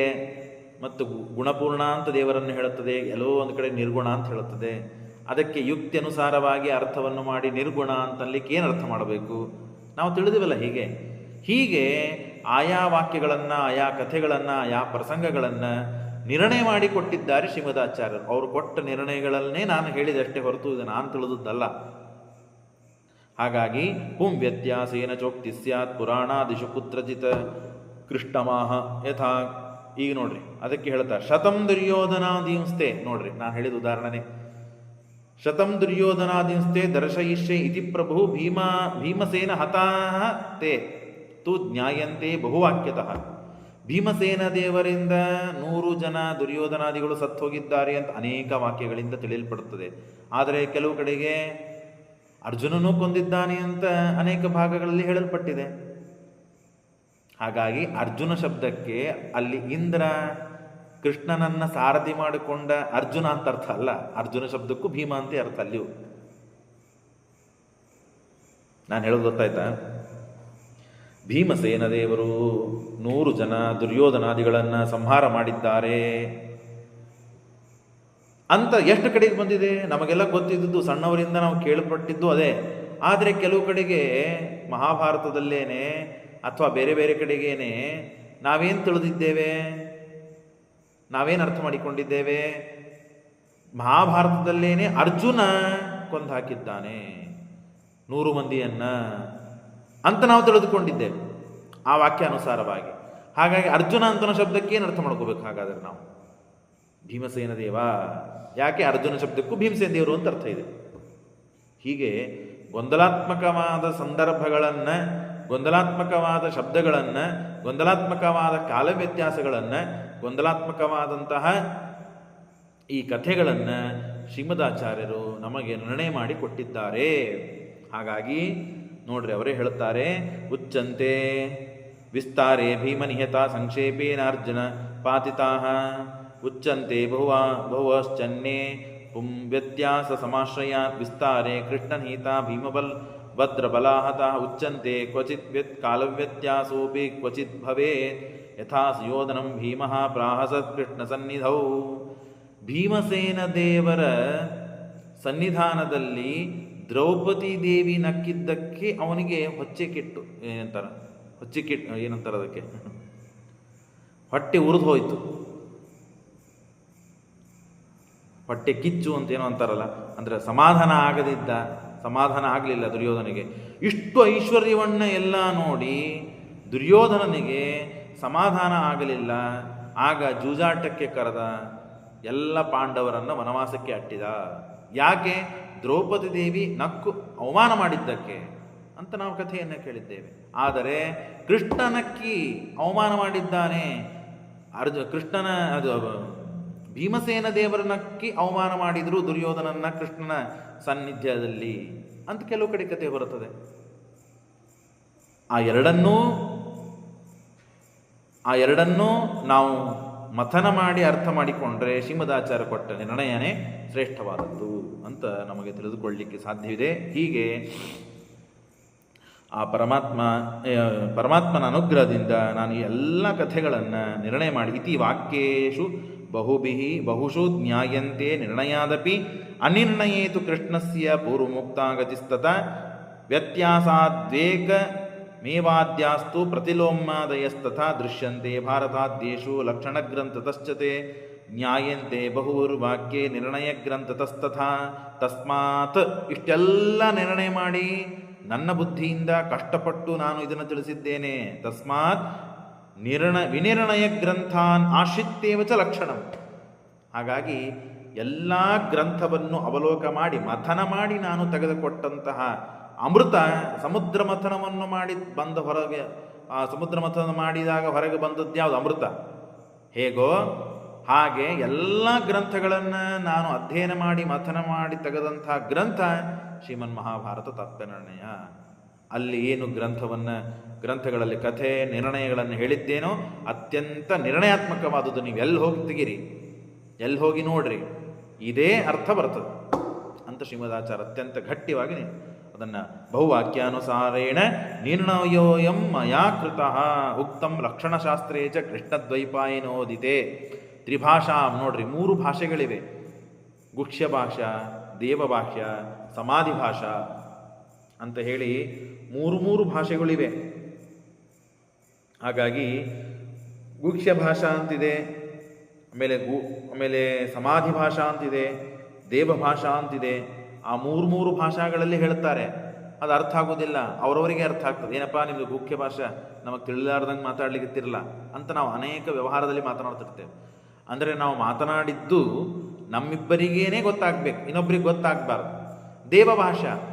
ಮತ್ತು ಗುಣಪೂರ್ಣ ಅಂತ ದೇವರನ್ನು ಹೇಳುತ್ತದೆ, ಎಲ್ಲೋ ಒಂದು ಕಡೆ ನಿರ್ಗುಣ ಅಂತ ಹೇಳುತ್ತದೆ. ಅದಕ್ಕೆ ಯುಕ್ತಿ ಅನುಸಾರವಾಗಿ ಅರ್ಥವನ್ನು ಮಾಡಿ ನಿರ್ಗುಣ ಅಂತನ್ಲಿಕ್ಕೆ ಏನು ಅರ್ಥ ಮಾಡಬೇಕು? ನಾವು ತಿಳಿದಿವಲ್ಲ ಹೀಗೆ. ಹೀಗೆ ಆಯಾ ವಾಕ್ಯಗಳನ್ನು, ಆಯಾ ಕಥೆಗಳನ್ನು, ಆಯಾ ಪ್ರಸಂಗಗಳನ್ನು ನಿರ್ಣಯ ಮಾಡಿಕೊಟ್ಟಿದ್ದಾರೆ ಶ್ರೀಮದಾಚಾರ್ಯರು. ಅವರು ಕೊಟ್ಟ ನಿರ್ಣಯಗಳನ್ನೇ ನಾನು ಹೇಳಿದಷ್ಟೇ ಹೊರತು ಇದು ನಾನು ತಿಳಿದುದಲ್ಲ ಹಾಗಾಗಿ ಪುಂ ವ್ಯತ್ಯಾಸೇನ ಚೋಕ್ತಿ ಸ್ಯಾತ್ ಪುರಾಣಾದಿಶು ಕುತ್ರಚಿತ ಕೃಷ್ಣಮಾಹ ಯಥಾ ಈಗ ನೋಡ್ರಿ, ಅದಕ್ಕೆ ಹೇಳ್ತಾರೆ ಶತಂ ದುರ್ಯೋಧನಾದಿಂಸ್ತೆ ನೋಡ್ರಿ, ನಾನು ಹೇಳಿದ ಉದಾಹರಣೆ ಶತಂ ದುರ್ಯೋಧನಾದಿಂಸ್ತೆ ದರ್ಶಯಿಷ್ಯೆ ಇತಿ ಪ್ರಭು ಭೀಮಾ, ಭೀಮಸೇನ ಹತಾಹ ತೇ ತು ಜ್ಞಾಯಂತೆ ಬಹುವಾಕ್ಯತಃ. ಭೀಮಸೇನ ದೇವರಿಂದ ನೂರು ಜನ ದುರ್ಯೋಧನಾದಿಗಳು ಸತ್ತು ಹೋಗಿದ್ದಾರೆ ಅಂತ ಅನೇಕ ವಾಕ್ಯಗಳಿಂದ ತಿಳಿಯಲ್ಪಡುತ್ತದೆ. ಆದರೆ ಕೆಲವು ಕಡೆಗೆ ಅರ್ಜುನನು ಕೊಂದಿದ್ದಾನೆ ಅಂತ ಅನೇಕ ಭಾಗಗಳಲ್ಲಿ ಹೇಳಲ್ಪಟ್ಟಿದೆ. ಹಾಗಾಗಿ ಅರ್ಜುನ ಶಬ್ದಕ್ಕೆ ಅಲ್ಲಿ ಇಂದ್ರ ಕೃಷ್ಣನನ್ನ ಸಾರಥಿ ಮಾಡಿಕೊಂಡ ಅರ್ಜುನ ಅಂತ ಅರ್ಥ ಅಲ್ಲ. ಅರ್ಜುನ ಶಬ್ದಕ್ಕೂ ಭೀಮ ಅಂತ ಅರ್ಥ ಅಲ್ಲಿ ನಾನು ಹೇಳೋದು ಗೊತ್ತಾಯ್ತಾ? ಭೀಮಸೇನ ದೇವರು ನೂರು ಜನ ದುರ್ಯೋಧನಾದಿಗಳನ್ನು ಸಂಹಾರ ಮಾಡಿದ್ದಾರೆ. ಅಂತ ಎಷ್ಟು ಕಡೆಗೆ ಬಂದಿದೆ? ನಮಗೆಲ್ಲ ಗೊತ್ತಿದ್ದದ್ದು ಸಣ್ಣವರಿಂದ ನಾವು ಕೇಳಪಟ್ಟಿದ್ದು ಅದೇ. ಆದರೆ ಕೆಲವು ಕಡೆಗೆ ಮಹಾಭಾರತದಲ್ಲೇನೆ ಅಥವಾ ಬೇರೆ ಬೇರೆ ಕಡೆಗೇನೆ ನಾವೇನು ತಿಳಿದಿದ್ದೇವೆ? ನಾವೇನು ಅರ್ಥ ಮಾಡಿಕೊಂಡಿದ್ದೇವೆ? ಮಹಾಭಾರತದಲ್ಲೇನೆ ಅರ್ಜುನ ಕೊಂದು ಹಾಕಿದ್ದಾನೆ ನೂರು ಮಂದಿಯನ್ನ ಅಂತ ನಾವು ತಿಳಿದುಕೊಂಡಿದ್ದೇವೆ ಆ ವಾಕ್ಯ ಅನುಸಾರವಾಗಿ ಹಾಗಾಗಿ ಅರ್ಜುನ ಅಂತನ ಶಬ್ದಕ್ಕೆ ಏನು ಅರ್ಥ ಮಾಡ್ಕೋಬೇಕು ಹಾಗಾದರೆ ನಾವು? ಭೀಮಸೇನ ದೇವ. ಯಾಕೆ ಅರ್ಜುನ ಶಬ್ದಕ್ಕೂ ಭೀಮಸೇನ ದೇವರು ಅಂತ ಅರ್ಥ ಇದೆ. ಹೀಗೆ ಗೊಂದಲಾತ್ಮಕವಾದ ಸಂದರ್ಭಗಳನ್ನು, ಗೊಂದಲಾತ್ಮಕವಾದ ಶಬ್ದಗಳನ್ನು, ಗೊಂದಲಾತ್ಮಕವಾದ ಕಾಲ ವ್ಯತ್ಯಾಸಗಳನ್ನು ಗೊಂದಲಾತ್ಮಕವಾದಂತಹ ಈ ಕಥೆಗಳನ್ನು ಶ್ರೀಮದಾಚಾರ್ಯರು ನಮಗೆ ನಿರ್ಣಯ ಮಾಡಿ ಕೊಟ್ಟಿದ್ದಾರೆ. ಹಾಗಾಗಿ ನೋಡ್ರಿ ಅವರೇ ಹೇಳುತ್ತಾರೆ, ಉಚ್ಚಂತೆ ವಿಸ್ತಾರೆ ಭೀಮನಿಹತ ಸಂಕ್ಷೇಪೇನ ಅರ್ಜುನ ಪಾತಿತಾ ಉಚ್ಚಂತೆ ಬಹುವ ಬಹುವಶ್ಚನ್ನೆ ಪುಂ ವ್ಯತ್ಯಾಸ ಸಮಾಶ್ರಯ ವಿಸ್ತಾರೆ ಕೃಷ್ಣನಿಹಿತ ಭೀಮಬಲ್ ಭದ್ರಬಲಾಹತ. ಉಚ್ಚಂತೆ ಕ್ವಚಿತ್ ವ್ಯತ್ ಕಾಲವ್ಯತ್ಯಾಸೋಪಿ ಕ್ವಚಿತ್ ಭವೇತ್. ಯಥಾ ಸುಯೋಧನಂ ಭೀಮಃ ಪ್ರಾಹಸತ್ ಕೃಷ್ಣ ಸನ್ನಿಧೌ ಭೀಮಸೇನ ದೇವರ ಸನ್ನಿಧಾನದಲ್ಲಿ ದ್ರೌಪದಿ ದೇವಿ ನಕ್ಕಿದ್ದಕ್ಕೆ ಅವನಿಗೆ ಹೊಚ್ಚೆ ಕೆಟ್ಟು ಏನಂತಾರ? ಹೊಚ್ಚೆ ಕೆಟ್ಟು ಏನಂತಾರ ಅದಕ್ಕೆ? ಹೊಟ್ಟೆ ಉರಿದು ಹೋಯಿತು. ಹೊಟ್ಟೆ ಕಿಚ್ಚು ಅಂತ ಏನೋ ಅಂತಾರಲ್ಲ, ಅಂದರೆ ಸಮಾಧಾನ ಆಗದಿದ್ದ, ಸಮಾಧಾನ ಆಗಲಿಲ್ಲ ದುರ್ಯೋಧನಿಗೆ. ಇಷ್ಟು ಐಶ್ವರ್ಯವನ್ನ ಎಲ್ಲ ನೋಡಿ ದುರ್ಯೋಧನನಿಗೆ ಸಮಾಧಾನ ಆಗಲಿಲ್ಲ, ಆಗ ಜೂಜಾಟಕ್ಕೆ ಕರೆದ ಎಲ್ಲ ಪಾಂಡವರನ್ನು ವನವಾಸಕ್ಕೆ ಅಟ್ಟಿದ. ಯಾಕೆ? ದ್ರೌಪದಿ ದೇವಿ ನಕ್ಕು ಅವಮಾನ ಮಾಡಿದ್ದಕ್ಕೆ ಅಂತ ನಾವು ಕಥೆಯನ್ನು ಕೇಳಿದ್ದೇವೆ. ಆದರೆ ಕೃಷ್ಣನಕ್ಕಿ ಅವಮಾನ ಮಾಡಿದ್ದಾನೆ. ಅರ್ಜು, ಕೃಷ್ಣನ, ಅದು ಭೀಮಸೇನ ದೇವರನಕ್ಕಿ ಅವಮಾನ ಮಾಡಿದರೂ ದುರ್ಯೋಧನನ್ನ ಕೃಷ್ಣನ ಸಾನ್ನಿಧ್ಯದಲ್ಲಿ ಅಂತ ಕೆಲವು ಕಡೆ ಕಥೆ ಬರುತ್ತದೆ. ಆ ಎರಡನ್ನೂ ಆ ಎರಡನ್ನೂ ನಾವು ಮಥನ ಮಾಡಿ ಅರ್ಥ ಮಾಡಿಕೊಂಡ್ರೆ ಶ್ರೀಮದಾಚಾರ್ಯ ಕೊಟ್ಟ ನಿರ್ಣಯನೇ ಶ್ರೇಷ್ಠವಾದದ್ದು ಅಂತ ನಮಗೆ ತಿಳಿದುಕೊಳ್ಳಲಿಕ್ಕೆ ಸಾಧ್ಯವಿದೆ. ಹೀಗೆ ಆ ಪರಮಾತ್ಮ ಪರಮಾತ್ಮನ ಅನುಗ್ರಹದಿಂದ ನಾನು ಎಲ್ಲ ಕಥೆಗಳನ್ನು ನಿರ್ಣಯ ಮಾಡಿ ಇತಿ ವಾಕ್ಯೇಶು ಬಹುಭಿ ಬಹುಶು ಜ್ಞಾಯಂತೆ ನಿರ್ಣಯಾದಪಿ ಅನಿರ್ಣಯೇತು ಕೃಷ್ಣಸ್ಯ ಪೂರ್ವಮುಕ್ತಾಗತಿಸ್ತತ ವ್ಯತ್ಯಾಸಾದ್ವೇಕ ಮೇವಾದ್ಯಾಸ್ತು ಪ್ರತಿಲೋಮಾದಯಸ್ತಥಾ ದೃಶ್ಯಂತೆ ಭಾರತಾದ್ಯೇಷು ಲಕ್ಷಣಗ್ರಂಥತಶ್ಚತೆ ವಾಕ್ಯೇ ಬಹುರ್ವಾಕ್ಯೆ ನಿರ್ಣಯಗ್ರಂಥತಸ್ತಥಾ. ತಸ್ಮಾತ್ ಇಷ್ಟೆಲ್ಲ ನಿರ್ಣಯ ಮಾಡಿ ನನ್ನ ಬುದ್ಧಿಯಿಂದ ಕಷ್ಟಪಟ್ಟು ನಾನು ಇದನ್ನು ತಿಳಿಸಿದ್ದೇನೆ. ತಸ್ಮಾತ್ ನಿರ್ಣ ವಿನಿರ್ಣಯ ಗ್ರಂಥಾನ್ ಚ ಲಕ್ಷಣಂ. ಹಾಗಾಗಿ ಎಲ್ಲ ಗ್ರಂಥವನ್ನು ಅವಲೋಕ ಮಾಡಿ ಮಥನ ಮಾಡಿ ನಾನು ತೆಗೆದುಕೊಟ್ಟಂತಹ ಅಮೃತ ಸಮುದ್ರ ಮಥನವನ್ನು ಮಾಡಿ ಬಂದ ಹೊರಗೆ, ಆ ಸಮುದ್ರ ಮಥನ ಮಾಡಿದಾಗ ಹೊರಗೆ ಬಂದದ್ದು ಯಾವುದು? ಅಮೃತ. ಹೇಗೋ? ಹಾಗೆ ಎಲ್ಲ ಗ್ರಂಥಗಳನ್ನು ನಾನು ಅಧ್ಯಯನ ಮಾಡಿ, ಮಥನ ಮಾಡಿ ತೆಗೆದಂಥ ಗ್ರಂಥ ಶ್ರೀಮನ್ ಮಹಾಭಾರತ ತತ್ವನಿರ್ಣಯ ಅಲ್ಲಿ ಏನು ಗ್ರಂಥವನ್ನು, ಗ್ರಂಥಗಳಲ್ಲಿ ಕಥೆ, ನಿರ್ಣಯಗಳನ್ನು ಹೇಳಿದ್ದೇನೋ, ಅತ್ಯಂತ ನಿರ್ಣಯಾತ್ಮಕವಾದದ್ದು ನೀವು ಎಲ್ಲಿ ಹೋಗಿ ತೆಗೀರಿ? ಎಲ್ಲಿ ಹೋಗಿ ನೋಡ್ರಿ? ಇದೇ ಅರ್ಥ ಬರ್ತದೆ. ಅಂತ ಶ್ರೀಮದಾಚಾರ್ಯ ಅತ್ಯಂತ ಗಟ್ಟಿಯಾಗಿ ಅದನ್ನು ಬಹುವಾಕ್ಯಾನುಸಾರೇಣ ನಿರ್ಣಯೋಯಂ ಮಯಾ ಕೃತಃ. ಉಕ್ತಂ ಲಕ್ಷಣಶಾಸ್ತ್ರೇ ಚ ಕೃಷ್ಣದ್ವೈಪಾಯನೋದಿತೆ. ತ್ರಿಭಾಷಾ ನೋಡ್ರಿ, ಮೂರು ಭಾಷೆಗಳಿವೆ. ಗುಕ್ಷ್ಯ ಭಾಷಾ ದೇವಭಾಷ್ಯ ಸಮಾಧಿ ಭಾಷಾ ಅಂತ ಹೇಳಿ ಮೂರು ಮೂರು ಭಾಷೆಗಳಿವೆ. ಹಾಗಾಗಿ ಗುಕ್ಷ್ಯ ಭಾಷಾ ಅಂತಿದೆ, ಆಮೇಲೆ ಗು, ಆಮೇಲೆ ಸಮಾಧಿ ಭಾಷಾ ಅಂತಿದೆ ದೇವ ಭಾಷಾ ಅಂತಿದೆ. ಆ ಮೂರು ಮೂರು ಭಾಷಾಗಳಲ್ಲಿ ಹೇಳ್ತಾರೆ. ಅದು ಅರ್ಥ ಆಗೋದಿಲ್ಲ. ಅವರವರಿಗೆ ಅರ್ಥ ಆಗ್ತದೆ. ಏನಪ್ಪ, ನಿಮ್ದು ಮುಖ್ಯ ಭಾಷೆ? ನಮಗೆ ತಿಳಿಲಾರ್ದಂಗೆ ಮಾತಾಡ್ಲಿಕ್ಕಿರಲ್ಲ ಅಂತ ನಾವು ಅನೇಕ ವ್ಯವಹಾರದಲ್ಲಿ ಮಾತನಾಡ್ತಿರ್ತೇವೆ. ಅಂದರೆ ನಾವು ಮಾತನಾಡಿದ್ದು ನಮ್ಮಿಬ್ಬರಿಗೇನೆ ಗೊತ್ತಾಗಬೇಕು. ಇನ್ನೊಬ್ಬರಿಗೆ ಗೊತ್ತಾಗಬಾರ್ದು. ದೇವ ಭಾಷಾ.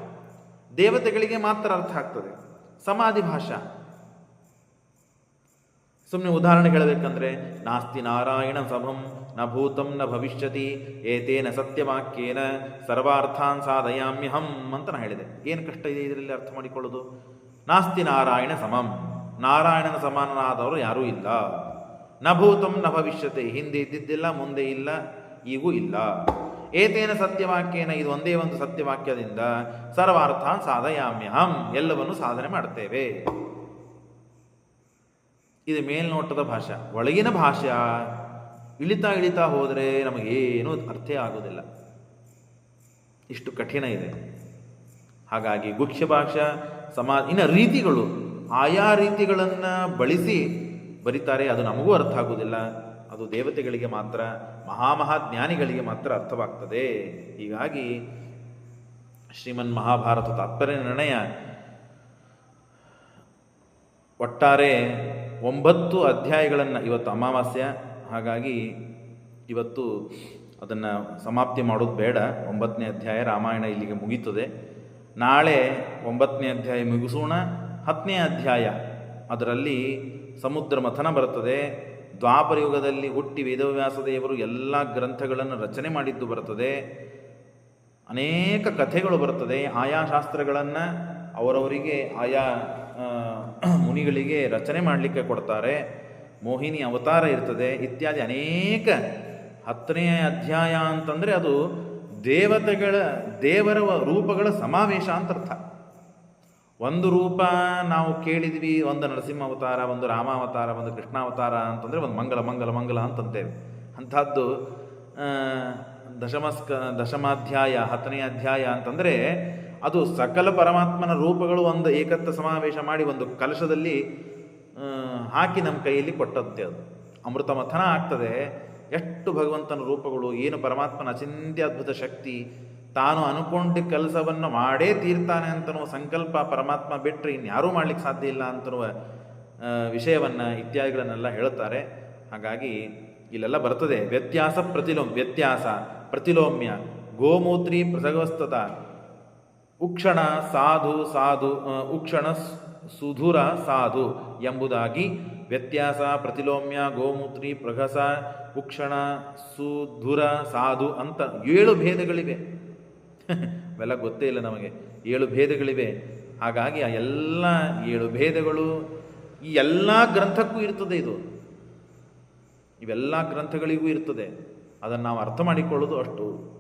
ದೇವತೆಗಳಿಗೆ ಮಾತ್ರ ಅರ್ಥ ಆಗ್ತದೆ. ಸಮಾಧಿ ಭಾಷಾ. ಸುಮ್ಮನೆ ಉದಾಹರಣೆ ಹೇಳಬೇಕಂದ್ರೆ ನಾಸ್ತಿ ನಾರಾಯಣ ಸಮಂ ನ ಭೂತಂ ನ ಭವಿಷ್ಯತಿ, ಏತೇನ ಸತ್ಯವಾಕ್ಯೇನ ಸರ್ವಾರ್ಥಾನ್ ಸಾಧಯಾಮ್ಯಹಂ ಅಂತ ನಾ ಹೇಳಿದೆ. ಏನು ಕಷ್ಟ ಇದೆ ಇದರಲ್ಲಿ ಅರ್ಥ ಮಾಡಿಕೊಳ್ಳೋದು? ನಾಸ್ತಿ ನಾರಾಯಣ ಸಮಂ. ನಾರಾಯಣನ ಸಮಾನನಾದವರು ಯಾರೂ ಇಲ್ಲ. ನ ಭೂತಂ ನ ಭವಿಷ್ಯತೆ, ಹಿಂದೆ ಇದ್ದಿದ್ದಿಲ್ಲ, ಮುಂದೆ ಇಲ್ಲ, ಈಗೂ ಇಲ್ಲ. ಏತೇನ ಸತ್ಯವಾಕ್ಯೇನ, ಇದು ಒಂದೇ ಒಂದು ಸತ್ಯವಾಕ್ಯದಿಂದ ಸರ್ವಾರ್ಥಾನ್ ಸಾಧಯಾಮ್ಯಹಂ, ಎಲ್ಲವನ್ನು ಸಾಧನೆ ಮಾಡ್ತೇವೆ. ಇದು ಮೇಲ್ನೋಟದ ಭಾಷೆ. ಒಳಗಿನ ಭಾಷಾ. ಇಳಿತಾ ಇಳಿತಾ ಹೋದರೆ ನಮಗೇನೂ ಅರ್ಥ ಆಗೋದಿಲ್ಲ. ಇಷ್ಟು ಕಠಿಣ ಇದೆ. ಹಾಗಾಗಿ ಗುಕ್ಷ್ಯ ಭಾಷಾ ಸಮಾ ಇನ್ನು ರೀತಿಗಳು, ಆಯಾ ರೀತಿಗಳನ್ನು ಬಳಸಿ ಬರೀತಾರೆ, ಅದು ನಮಗೂ ಅರ್ಥ ಆಗೋದಿಲ್ಲ. ಅದು ದೇವತೆಗಳಿಗೆ ಮಾತ್ರ, ಮಹಾಮಹಾಜ್ಞಾನಿಗಳಿಗೆ ಮಾತ್ರ ಅರ್ಥವಾಗ್ತದೆ. ಹೀಗಾಗಿ ಶ್ರೀಮನ್ ಮಹಾಭಾರತ ತಾತ್ಪರ್ಯ ನಿರ್ಣಯ ಒಟ್ಟಾರೆ ಒಂಬತ್ತು ಅಧ್ಯಾಯಗಳನ್ನು ಇವತ್ತು ಅಮಾವಾಸ್ಯ ಹಾಗಾಗಿ ಇವತ್ತು ಅದನ್ನು ಸಮಾಪ್ತಿ ಮಾಡೋದು ಬೇಡ. ಒಂಬತ್ತನೇ ಅಧ್ಯಾಯ ರಾಮಾಯಣ ಇಲ್ಲಿಗೆ ಮುಗೀತದೆ. ನಾಳೆ ಒಂಬತ್ತನೇ ಅಧ್ಯಾಯ ಮುಗಿಸೋಣ. ಹತ್ತನೇ ಅಧ್ಯಾಯ ಅದರಲ್ಲಿ ಸಮುದ್ರ ಮಥನ ಬರುತ್ತದೆ. ದ್ವಾಪರ ಯುಗದಲ್ಲಿ ಹುಟ್ಟಿ ವೇದವ್ಯಾಸ ದೇವರು ಎಲ್ಲ ಗ್ರಂಥಗಳನ್ನು ರಚನೆ ಮಾಡಿದ್ದು ಬರುತ್ತದೆ. ಅನೇಕ ಕಥೆಗಳು ಬರುತ್ತದೆ. ಆಯಾ ಶಾಸ್ತ್ರಗಳನ್ನು ಅವರವರಿಗೆ, ಆಯಾ ಮುನಿಗಳಿಗೆ ರಚನೆ ಮಾಡಲಿಕ್ಕೆ ಕೊಡ್ತಾರೆ. ಮೋಹಿನಿ ಅವತಾರ ಇರ್ತದೆ ಇತ್ಯಾದಿ ಅನೇಕ ಹತ್ತನೇ ಅಧ್ಯಾಯ ಅಂತಂದರೆ ಅದು ದೇವತೆಗಳ, ದೇವರ ರೂಪಗಳ ಸಮಾವೇಶ ಅಂತ ಅರ್ಥ ಒಂದು ರೂಪ ನಾವು ಕೇಳಿದ್ವಿ, ಒಂದು ನರಸಿಂಹ ಅವತಾರ, ಒಂದು ರಾಮಾವತಾರ ಒಂದು ಕೃಷ್ಣಾವತಾರ ಅಂತಂದರೆ ಒಂದು ಮಂಗಲ ಮಂಗಲ ಮಂಗಲ ಅಂತಂತೇವೆ. ಅಂಥದ್ದು ದಶಮಸ್ಕ, ದಶಮಾಧ್ಯಾಯ, ಹತ್ತನೇ ಅಧ್ಯಾಯ ಅಂತಂದರೆ ಅದು ಸಕಲ ಪರಮಾತ್ಮನ ರೂಪಗಳು ಒಂದು ಏಕತ್ವ ಸಮಾವೇಶ ಮಾಡಿ ಒಂದು ಕಲಶದಲ್ಲಿ ಹಾಕಿ ನಮ್ಮ ಕೈಯಲ್ಲಿ ಕೊಟ್ಟಂತೆ ಅದು. ಅಮೃತ ಮಥನ ಆಗ್ತದೆ. ಎಷ್ಟು ಭಗವಂತನ ರೂಪಗಳು, ಏನು ಪರಮಾತ್ಮನ ಅಚಿಂತ್ಯ ಅದ್ಭುತ ಶಕ್ತಿ, ತಾನು ಅನುಕೊಂಡ ಕೆಲಸವನ್ನು ಮಾಡೇ ತೀರ್ತಾನೆ ಅಂತನ್ನುವ ಸಂಕಲ್ಪ ಪರಮಾತ್ಮ ಬಿಟ್ಟರೆ ಇನ್ಯಾರೂ ಮಾಡಲಿಕ್ಕೆ ಸಾಧ್ಯ ಇಲ್ಲ ಅಂತನ್ನುವ ವಿಷಯವನ್ನು ಇತ್ಯಾದಿಗಳನ್ನೆಲ್ಲ ಹೇಳುತ್ತಾರೆ ಹಾಗಾಗಿ ಇಲ್ಲೆಲ್ಲ ಬರ್ತದೆ. ವ್ಯತ್ಯಾಸ ಪ್ರತಿಲೋಮ್ ವ್ಯತ್ಯಾಸ ಪ್ರತಿಲೋಮ್ಯ. ಗೋಮೂತ್ರಿ ಪ್ರಸಗವಸ್ತತ. ಉಕ್ಷಣ ಸಾಧು ಸಾಧು ಉಕ್ಷಣ ಸುಧುರ ಸಾಧು. ಎಂಬುದಾಗಿ ವ್ಯತ್ಯಾಸ, ಪ್ರತಿಲೋಮ್ಯ, ಗೋಮೂತ್ರಿ, ಪ್ರಘಸ, ಕುಕ್ಷಣ, ಸುಧುರ, ಸಾಧು ಅಂತ ಏಳು ಭೇದಗಳಿವೆ. ಅವೆಲ್ಲ ಗೊತ್ತೇ ಇಲ್ಲ ನಮಗೆ. ಏಳು ಭೇದಗಳಿವೆ. ಹಾಗಾಗಿ ಆ ಎಲ್ಲ ಏಳು ಭೇದಗಳು ಈ ಎಲ್ಲ ಗ್ರಂಥಕ್ಕೂ ಇರ್ತದೆ ಇದು. ಇವೆಲ್ಲ ಗ್ರಂಥಗಳಿಗೂ ಇರ್ತದೆ. ಅದನ್ನು ನಾವು ಅರ್ಥ ಮಾಡಿಕೊಳ್ಳೋದು ಅಷ್ಟು.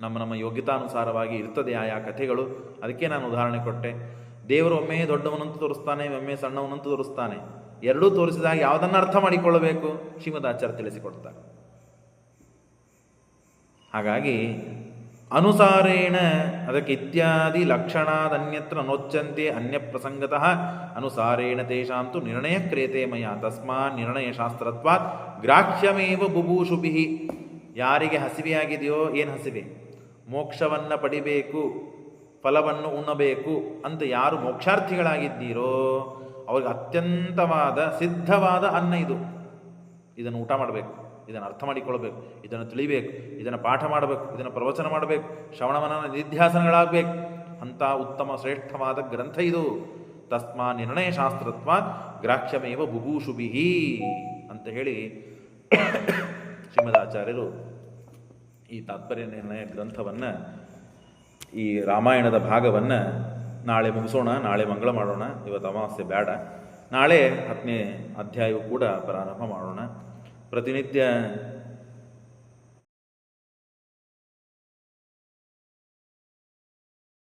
ನಮ್ಮ ನಮ್ಮ ಯೋಗ್ಯತಾನುಸಾರವಾಗಿ ಇರ್ತದೆ ಆಯಾ ಕಥೆಗಳು. ಅದಕ್ಕೆ ನಾನು ಉದಾಹರಣೆ ಕೊಟ್ಟೆ. ದೇವರು ಒಮ್ಮೆ ದೊಡ್ಡವನಂತೂ ತೋರಿಸ್ತಾನೆ, ಒಮ್ಮೆ ಸಣ್ಣವನಂತೂ ತೋರಿಸ್ತಾನೆ. ಎರಡೂ ತೋರಿಸಿದಾಗ ಯಾವುದನ್ನು ಅರ್ಥ ಮಾಡಿಕೊಳ್ಳಬೇಕು? ಶ್ರೀಮದಾಚಾರ್ಯ ತಿಳಿಸಿಕೊಡ್ತಾರೆ. ಹಾಗಾಗಿ ಅನುಸಾರೇಣ ಅದಕ್ಕೆ ಇತ್ಯಾದಿ ಲಕ್ಷಣಾದನ್ಯತ್ರ ನೋಚ್ಚಂತೆ ಅನ್ಯ ಪ್ರಸಂಗತಃ ಅನುಸಾರೇಣ ತೇಷಾಂತು ನಿರ್ಣಯ ಕ್ರಿಯತೆ ಮಯ. ತಸ್ಮಾ ನಿರ್ಣಯ ಶಾಸ್ತ್ರತ್ವಾತ್ ಗ್ರಾಹ್ಯಮೇವ ಬುಭೂಷುಭಿ. ಯಾರಿಗೆ ಹಸಿವೆಯಾಗಿದೆಯೋ ಏನು ಹಸಿವೆ? ಮೋಕ್ಷವನ್ನು ಪಡಿಬೇಕು. ಫಲವನ್ನು ಉಣ್ಣಬೇಕು ಅಂತ ಯಾರು ಮೋಕ್ಷಾರ್ಥಿಗಳಾಗಿದ್ದೀರೋ ಅವ್ರಿಗೆ ಅತ್ಯಂತವಾದ ಸಿದ್ಧವಾದ ಅನ್ನ ಇದು. ಇದನ್ನು ಊಟ ಮಾಡಬೇಕು, ಇದನ್ನು ಅರ್ಥ ಮಾಡಿಕೊಳ್ಬೇಕು ಇದನ್ನು ತಿಳಿಬೇಕು, ಇದನ್ನು ಪಾಠ ಮಾಡಬೇಕು, ಇದನ್ನು ಪ್ರವಚನ ಮಾಡಬೇಕು ಶ್ರವಣಮನ ನಿಧ್ಯಾಸನಗಳಾಗಬೇಕು ಅಂಥ ಉತ್ತಮ ಶ್ರೇಷ್ಠವಾದ ಗ್ರಂಥ ಇದು. ತಸ್ಮಾ ನಿರ್ಣಯ ಶಾಸ್ತ್ರತ್ವಾತ್ ಗ್ರಾಹ್ಯಮೇವ ಬುಭೂಷುಭಿಹಿ ಅಂತ ಹೇಳಿ ಶ್ರೀಮದಾಚಾರ್ಯರು ಈ ತಾತ್ಪರ್ಯ ನಿರ್ಣಯ ಗ್ರಂಥವನ್ನು ಈ ರಾಮಾಯಣದ ಭಾಗವನ್ನು ನಾಳೆ ಮುಗಿಸೋಣ, ನಾಳೆ ಮಂಗಳ ಮಾಡೋಣ. ಇವತ್ತು ಅಮಾವಾಸ್ಯೆ ಬೇಡ. ನಾಳೆ ಹತ್ತನೇ ಅಧ್ಯಾಯವು ಕೂಡ ಪ್ರಾರಂಭ ಮಾಡೋಣ. ಪ್ರತಿನಿತ್ಯ